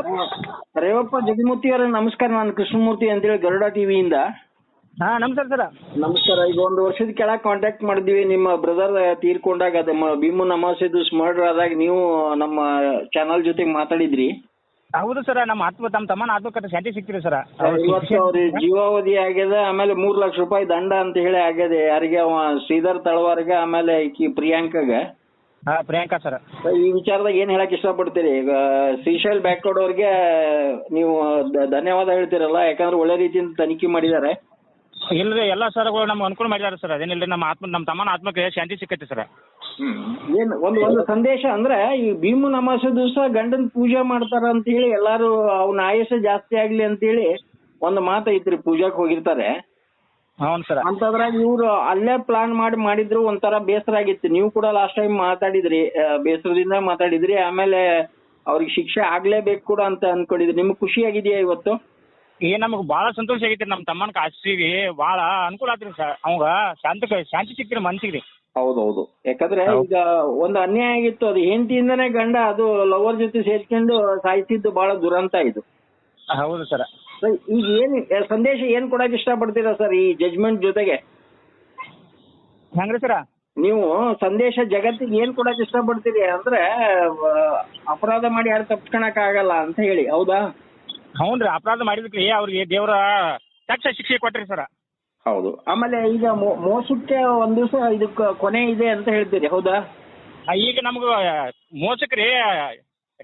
ರೇವಪ್ಪ ಜಗಮೂರ್ತಿ ಅವರೇ ನಮಸ್ಕಾರ. ನಾನು ಕೃಷ್ಣಮೂರ್ತಿ ಅಂತ ಹೇಳಿ ಗರುಡ ಟಿವಿಯಿಂದ ಹಾ ನಮಸ್ಕಾರ ಸರ. ನಮಸ್ಕಾರ. ಈಗ ಒಂದು ವರ್ಷದ ಕೆಳಗೆ ಕಾಂಟ್ಯಾಕ್ಟ್ ಮಾಡಿದ್ವಿ ನಿಮ್ಮ ಬ್ರದರ್ ತೀರ್ಕೊಂಡಾಗ ಅದ ಭೀಮು ಭೀಮನ್ ಅಮಾವಾಸ್ಯೆ ದಿವಸ ಮರ್ಡರ್ ಆದಾಗ ನೀವು ನಮ್ಮ ಚಾನಲ್ ಜೊತೆಗೆ ಮಾತಾಡಿದ್ರಿ. ಹೌದು ಸರ್ ನಮ್ಮ ಆತ್ಮ ತಮ್ಮ ತಮ್ಮನ ಆತ್ಮಕತೆ ಶಾಂತಿ ಸಿಕ್ತಿರಿ ಸರ್. ಇವತ್ತು ಅವ್ರಿಗೆ ಜೀವಾವಧಿ ಆಗ್ಯದ ಆಮೇಲೆ ಮೂರ್ ಲಕ್ಷ ರೂಪಾಯಿ ದಂಡ ಅಂತ ಹೇಳಿ ಆಗ್ಯದ. ಯಾರಿಗೆ ಅವ ಶ್ರೀಧರ್ ತಳವಾರ್ಗ ಆಮೇಲೆ ಈಕಿ ಪ್ರಿಯಾಂಕಾಗ. ಹಾಂ ಪ್ರಿಯಾಂಕಾ ಸರ್ ಈ ವಿಚಾರದಾಗ ಏನ್ ಹೇಳಕ್ ಇಷ್ಟಪಡ್ತೀರಿ? ಈಗ ಶ್ರೀಶೈಲ್ ಬ್ಯಾಕ್ವರ್ಡ್ ಅವ್ರಿಗೆ ನೀವು ಧನ್ಯವಾದ ಹೇಳ್ತೀರಲ್ಲ? ಯಾಕಂದ್ರೆ ಒಳ್ಳೆ ರೀತಿಯಿಂದ ತನಿಖೆ ಮಾಡಿದ್ದಾರೆ. ಇಲ್ರಿ ಎಲ್ಲಾ ಸರ್ಗಳು ನಮ್ಗೆ ಅನುಕೂಲ ಮಾಡಿದಾರೆ ಸರ್ ಅದೇನಿಲ್ಲ ನಮ್ಮ ಆತ್ಮ ನಮ್ಮ ತಮ್ಮನ ಆತ್ಮಕ್ಕೆ ಶಾಂತಿ ಸಿಕ್ಕೈತಿ ಸರ್ ಏನ್ ಒಂದು ಒಂದು ಸಂದೇಶ ಅಂದ್ರೆ ಈ ಭೀಮ ನಮಾಸ ದಿವಸ ಗಂಡನ್ ಪೂಜೆ ಮಾಡ್ತಾರ ಅಂತ ಹೇಳಿ ಎಲ್ಲಾರು ಅವ್ನ ಆಯಸ್ಸ ಜಾಸ್ತಿ ಆಗ್ಲಿ ಅಂತ ಹೇಳಿ ಒಂದು ಮಾತೈತ್ರಿ ಐತ್ರಿ ಪೂಜಾಕ್ ಹೋಗಿರ್ತಾರೆ. ಹೌದು ಸರ್. ಅಂತದ್ರಾಗ ಇವ್ರು ಅಲ್ಲೇ ಪ್ಲಾನ್ ಮಾಡಿ ಮಾಡಿದ್ರು ಒಂಥರ ಬೇಸರ ಆಗಿತ್ತು. ನೀವು ಕೂಡ ಲಾಸ್ಟ್ ಟೈಮ್ ಮಾತಾಡಿದ್ರಿ ಬೇಸರದಿಂದ ಮಾತಾಡಿದ್ರಿ ಆಮೇಲೆ ಅವ್ರಿಗೆ ಶಿಕ್ಷೆ ಆಗ್ಲೇಬೇಕು ಕೂಡ ಅಂತ ಅನ್ಕೊಂಡಿದ್ರಿ. ನಿಮ್ಗೆ ಖುಷಿ ಆಗಿದೆಯಾ ಇವತ್ತು? ಏ ನಮಗ್ ಬಹಳ ಸಂತೋಷ ಆಗೈತಿ ನಮ್ಮ ತಮ್ಮನ ಕಾಸಿಗೆ ಬಹಳ ಅನುಕೂಲ ಆತ್ರಿ ಸರ್ ಅವಂಗ ಶಾಂತಿ ಶಾಂತಿ ಸಿಕ್ತಿರಿ ಮನ್ಸಿಗೆ ರೀ ಹೌದೌದು. ಯಾಕಂದ್ರೆ ಈಗ ಒಂದು ಅನ್ಯಾಯ ಆಗಿತ್ತು. ಅದು ಹೆಂಡತಿಯಿಂದನೇ ಗಂಡ ಅದು ಲವರ್ ಜೊತೆ ಸೇರ್ಕೊಂಡು ಸಾಯಿಸಿದ್ದು ಬಹಳ ದುರಂತ ಇದು. ಹೌದು ಸರ್. ಈಗ ಏನ್ ಸಂದೇಶ ಏನ್ ಕೊಡಕ್ ಇಷ್ಟಪಡ್ತೀರಾ ಸರ್ ಈ ಜಜ್ಮೆಂಟ್ ಜೊತೆಗೆ? ಹೆಂಗ್ರಿ ಸರ ನೀವು ಸಂದೇಶ ಜಗತ್ತಿಗೆ ಏನ್ ಕೊಡಕ್ ಇಷ್ಟಪಡ್ತೀರಿ ಅಂದ್ರೆ ಆ, ಅಪರಾಧ ಮಾಡಿ ಯಾರು ತಪ್ಸ್ಕೊಳಕ್ ಆಗಲ್ಲ ಅಂತ ಹೇಳಿ ಹೌದಾ? ಹೌನ್ರಿ ಅಪರಾಧ ಮಾಡಿದ್ರಿ ಅವ್ರಿಗೆ ದೇವ್ರ ತಕ್ಷ ಶಿಕ್ಷೆ ಕೊಟ್ರಿ ಸರ್ ಹೌದು. ಆಮೇಲೆ ಈಗ ಮೋ- ಮೋಸಕ್ಕೆ ಒಂದ್ ದಿವಸ ಇದಕ್ಕೆ ಕೊನೆ ಇದೆ ಅಂತ ಹೇಳ್ತೀರಿ ಹೌದಾ? ಈಗ ನಮ್ಗ ಮೋಸಕ್ರಿ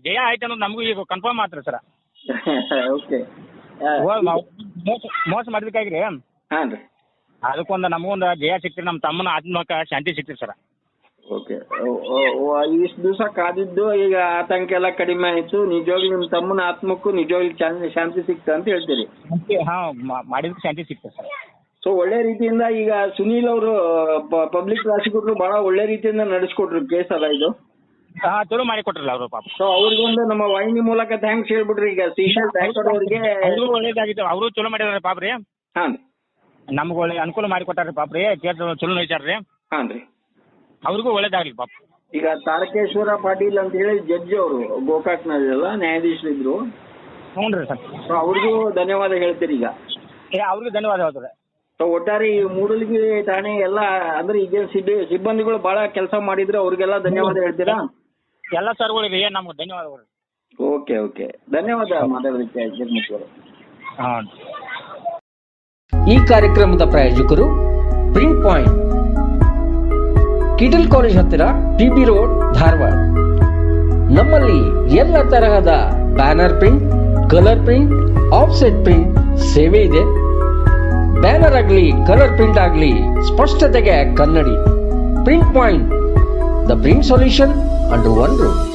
ಜಯ ಆಯ್ತು ಅನ್ನೋದು ನಮಗೂ ಈಗ ಕನ್ಫರ್ಮ್ ಆತ್ರಿ ಸರ್ ಓಕೆ ಮೋಸ ಮೋಸ ಮಾಡಿದಕ್ಕಾಗಿ ರೀ ಹಾನ್ ರೀ. ಅದಕ್ಕೊಂದು ನಮಗೊಂದು ಜಯ ಸಿಕ್ತಿ ನಮ್ಮ ತಮ್ಮನ ಆತ್ಮಕ್ಕೆ ಶಾಂತಿ ಸಿಕ್ತಿರಿ ಸರ್. ಓಕೆ. ಇಷ್ಟು ದಿವಸ ಕಾದಿದ್ದು ಈಗ ಆತಂಕ ಎಲ್ಲ ಕಡಿಮೆ ಆಯ್ತು. ನಿಜವಾಗಿ ನಿಮ್ಮ ತಮ್ಮನ ಆತ್ಮಕ್ಕೂ ನಿಜವಾಗಿ ಶಾಂತಿ ಶಾಂತಿ ಸಿಕ್ತ ಅಂತ ಹೇಳ್ತೀರಿ. ಹಾಂ ಮಾಡಿದ್ರೆ ಶಾಂತಿ ಸಿಕ್ತದೆ ಸರ್. ಸೊ ಒಳ್ಳೆ ರೀತಿಯಿಂದ ಈಗ ಸುನೀಲ್ ಅವರು ಪಬ್ಲಿಕ್ ಪ್ರಾಸಿಕ್ಯೂಟರ್ ಬಹಳ ಒಳ್ಳೆ ರೀತಿಯಿಂದ ನಡೆಸ್ಕೊಟ್ರು ಕೇಸ್ ಅಲ್ಲ ಇದು. ಹಾಂ ಚಲೋ ಮಾಡಿ ಕೊಟ್ರಲ್ಲ ಅವರು ಪಾಪ. ಸೊ ಅವ್ರಿಗೊಂದು ನಮ್ಮ ವಾಹಿನಿ ಮೂಲಕ ಥ್ಯಾಂಕ್ಸ್ ಹೇಳ್ಬಿಡ್ರಿ ಈಗ ಸೀಶಲ್ ಥ್ಯಾಂಕ್ಸ್ ಅವ್ರಿಗೆ ಅವ್ರಿಗೂ ಒಳ್ಳೇದಾಗಿತ್ತು. ಅವರು ಚಲೋ ಮಾಡಿದಾರೆ ಪಾಪ ರೀ. ನಮ್ಗೆ ಒಳ್ಳೆ ಅನುಕೂಲ ಮಾಡಿ ಕೊಟ್ಟಾರೆ ಪಾಪ ರೀ ಥಿಯೇಟರ್ ಚಲೋ ರೀ ಹಾನ್ ರೀ. ಅವ್ರಿಗೂ ಒಳ್ಳೇದಾಗ್ಲಿ ಪಾಪ. ಈಗ ತಾರಕೇಶ್ವರ ಪಾಟೀಲ್ ಅಂತ ಹೇಳಿ ಜಡ್ಜ್ ಅವರು ಗೋಕಾಕ್ನಲ್ಲ ನ್ಯಾಯಾಧೀಶರಿದ್ರು ಹ್ಞೂ ರೀ ಸರ್. ಸೊ ಅವ್ರಿಗೂ ಧನ್ಯವಾದ ಹೇಳ್ತೀರಿ ಈಗ. ಏ ಅವ್ರಿಗೂ ಧನ್ಯವಾದ ಹೇಳ್ತಾರೆ ಸೊ ಒಟ್ಟಾರೆ ಈ ಮೂಡಲಗಿ ಠಾಣೆ ಎಲ್ಲ ಅಂದ್ರೆ ಈಗ ಸಿಬ್ಬ- ಸಿಬ್ಬಂದಿಗಳು ಬಹಳ ಕೆಲಸ ಮಾಡಿದ್ರೆ ಅವ್ರಿಗೆಲ್ಲ ಧನ್ಯವಾದ ಹೇಳ್ತೀರಾ? ಎಲ್ಲ ಸರ್ಗಳಿಗೆ ನಮ್ಗೆ ಧನ್ಯವಾದಗಳು. Okay okay. ಧನ್ಯವಾದ ಮಾತಾಡೋದಕ್ಕೆ ಜಗಮೂರ್ತಿ ಅವರು ಹಾಂ. ಈ ಕಾರ್ಯಕ್ರಮದ ಪ್ರಾಯೋಜಕರು ಪ್ರಿಂಟ್ ಪಾಯಿಂಟ್. ಕಿಟಲ್ ಕಾಲೇಜ್ ಹತ್ತಿರ ಟಿಬಿ ರೋಡ್ ಧಾರವಾಡ. ನಮ್ಮಲ್ಲಿ ಎಲ್ಲ ತರಹದ banner print colour print offset print ಸೇವೆ ಇದೆ. ಬ್ಯಾನರ್ ಆಗಲಿ ಕಲರ್ ಪ್ರಿಂಟ್ ಆಗಲಿ ಸ್ಪಷ್ಟತೆಗೆ ಕನ್ನಡಿ. Print point the print solution under one roof.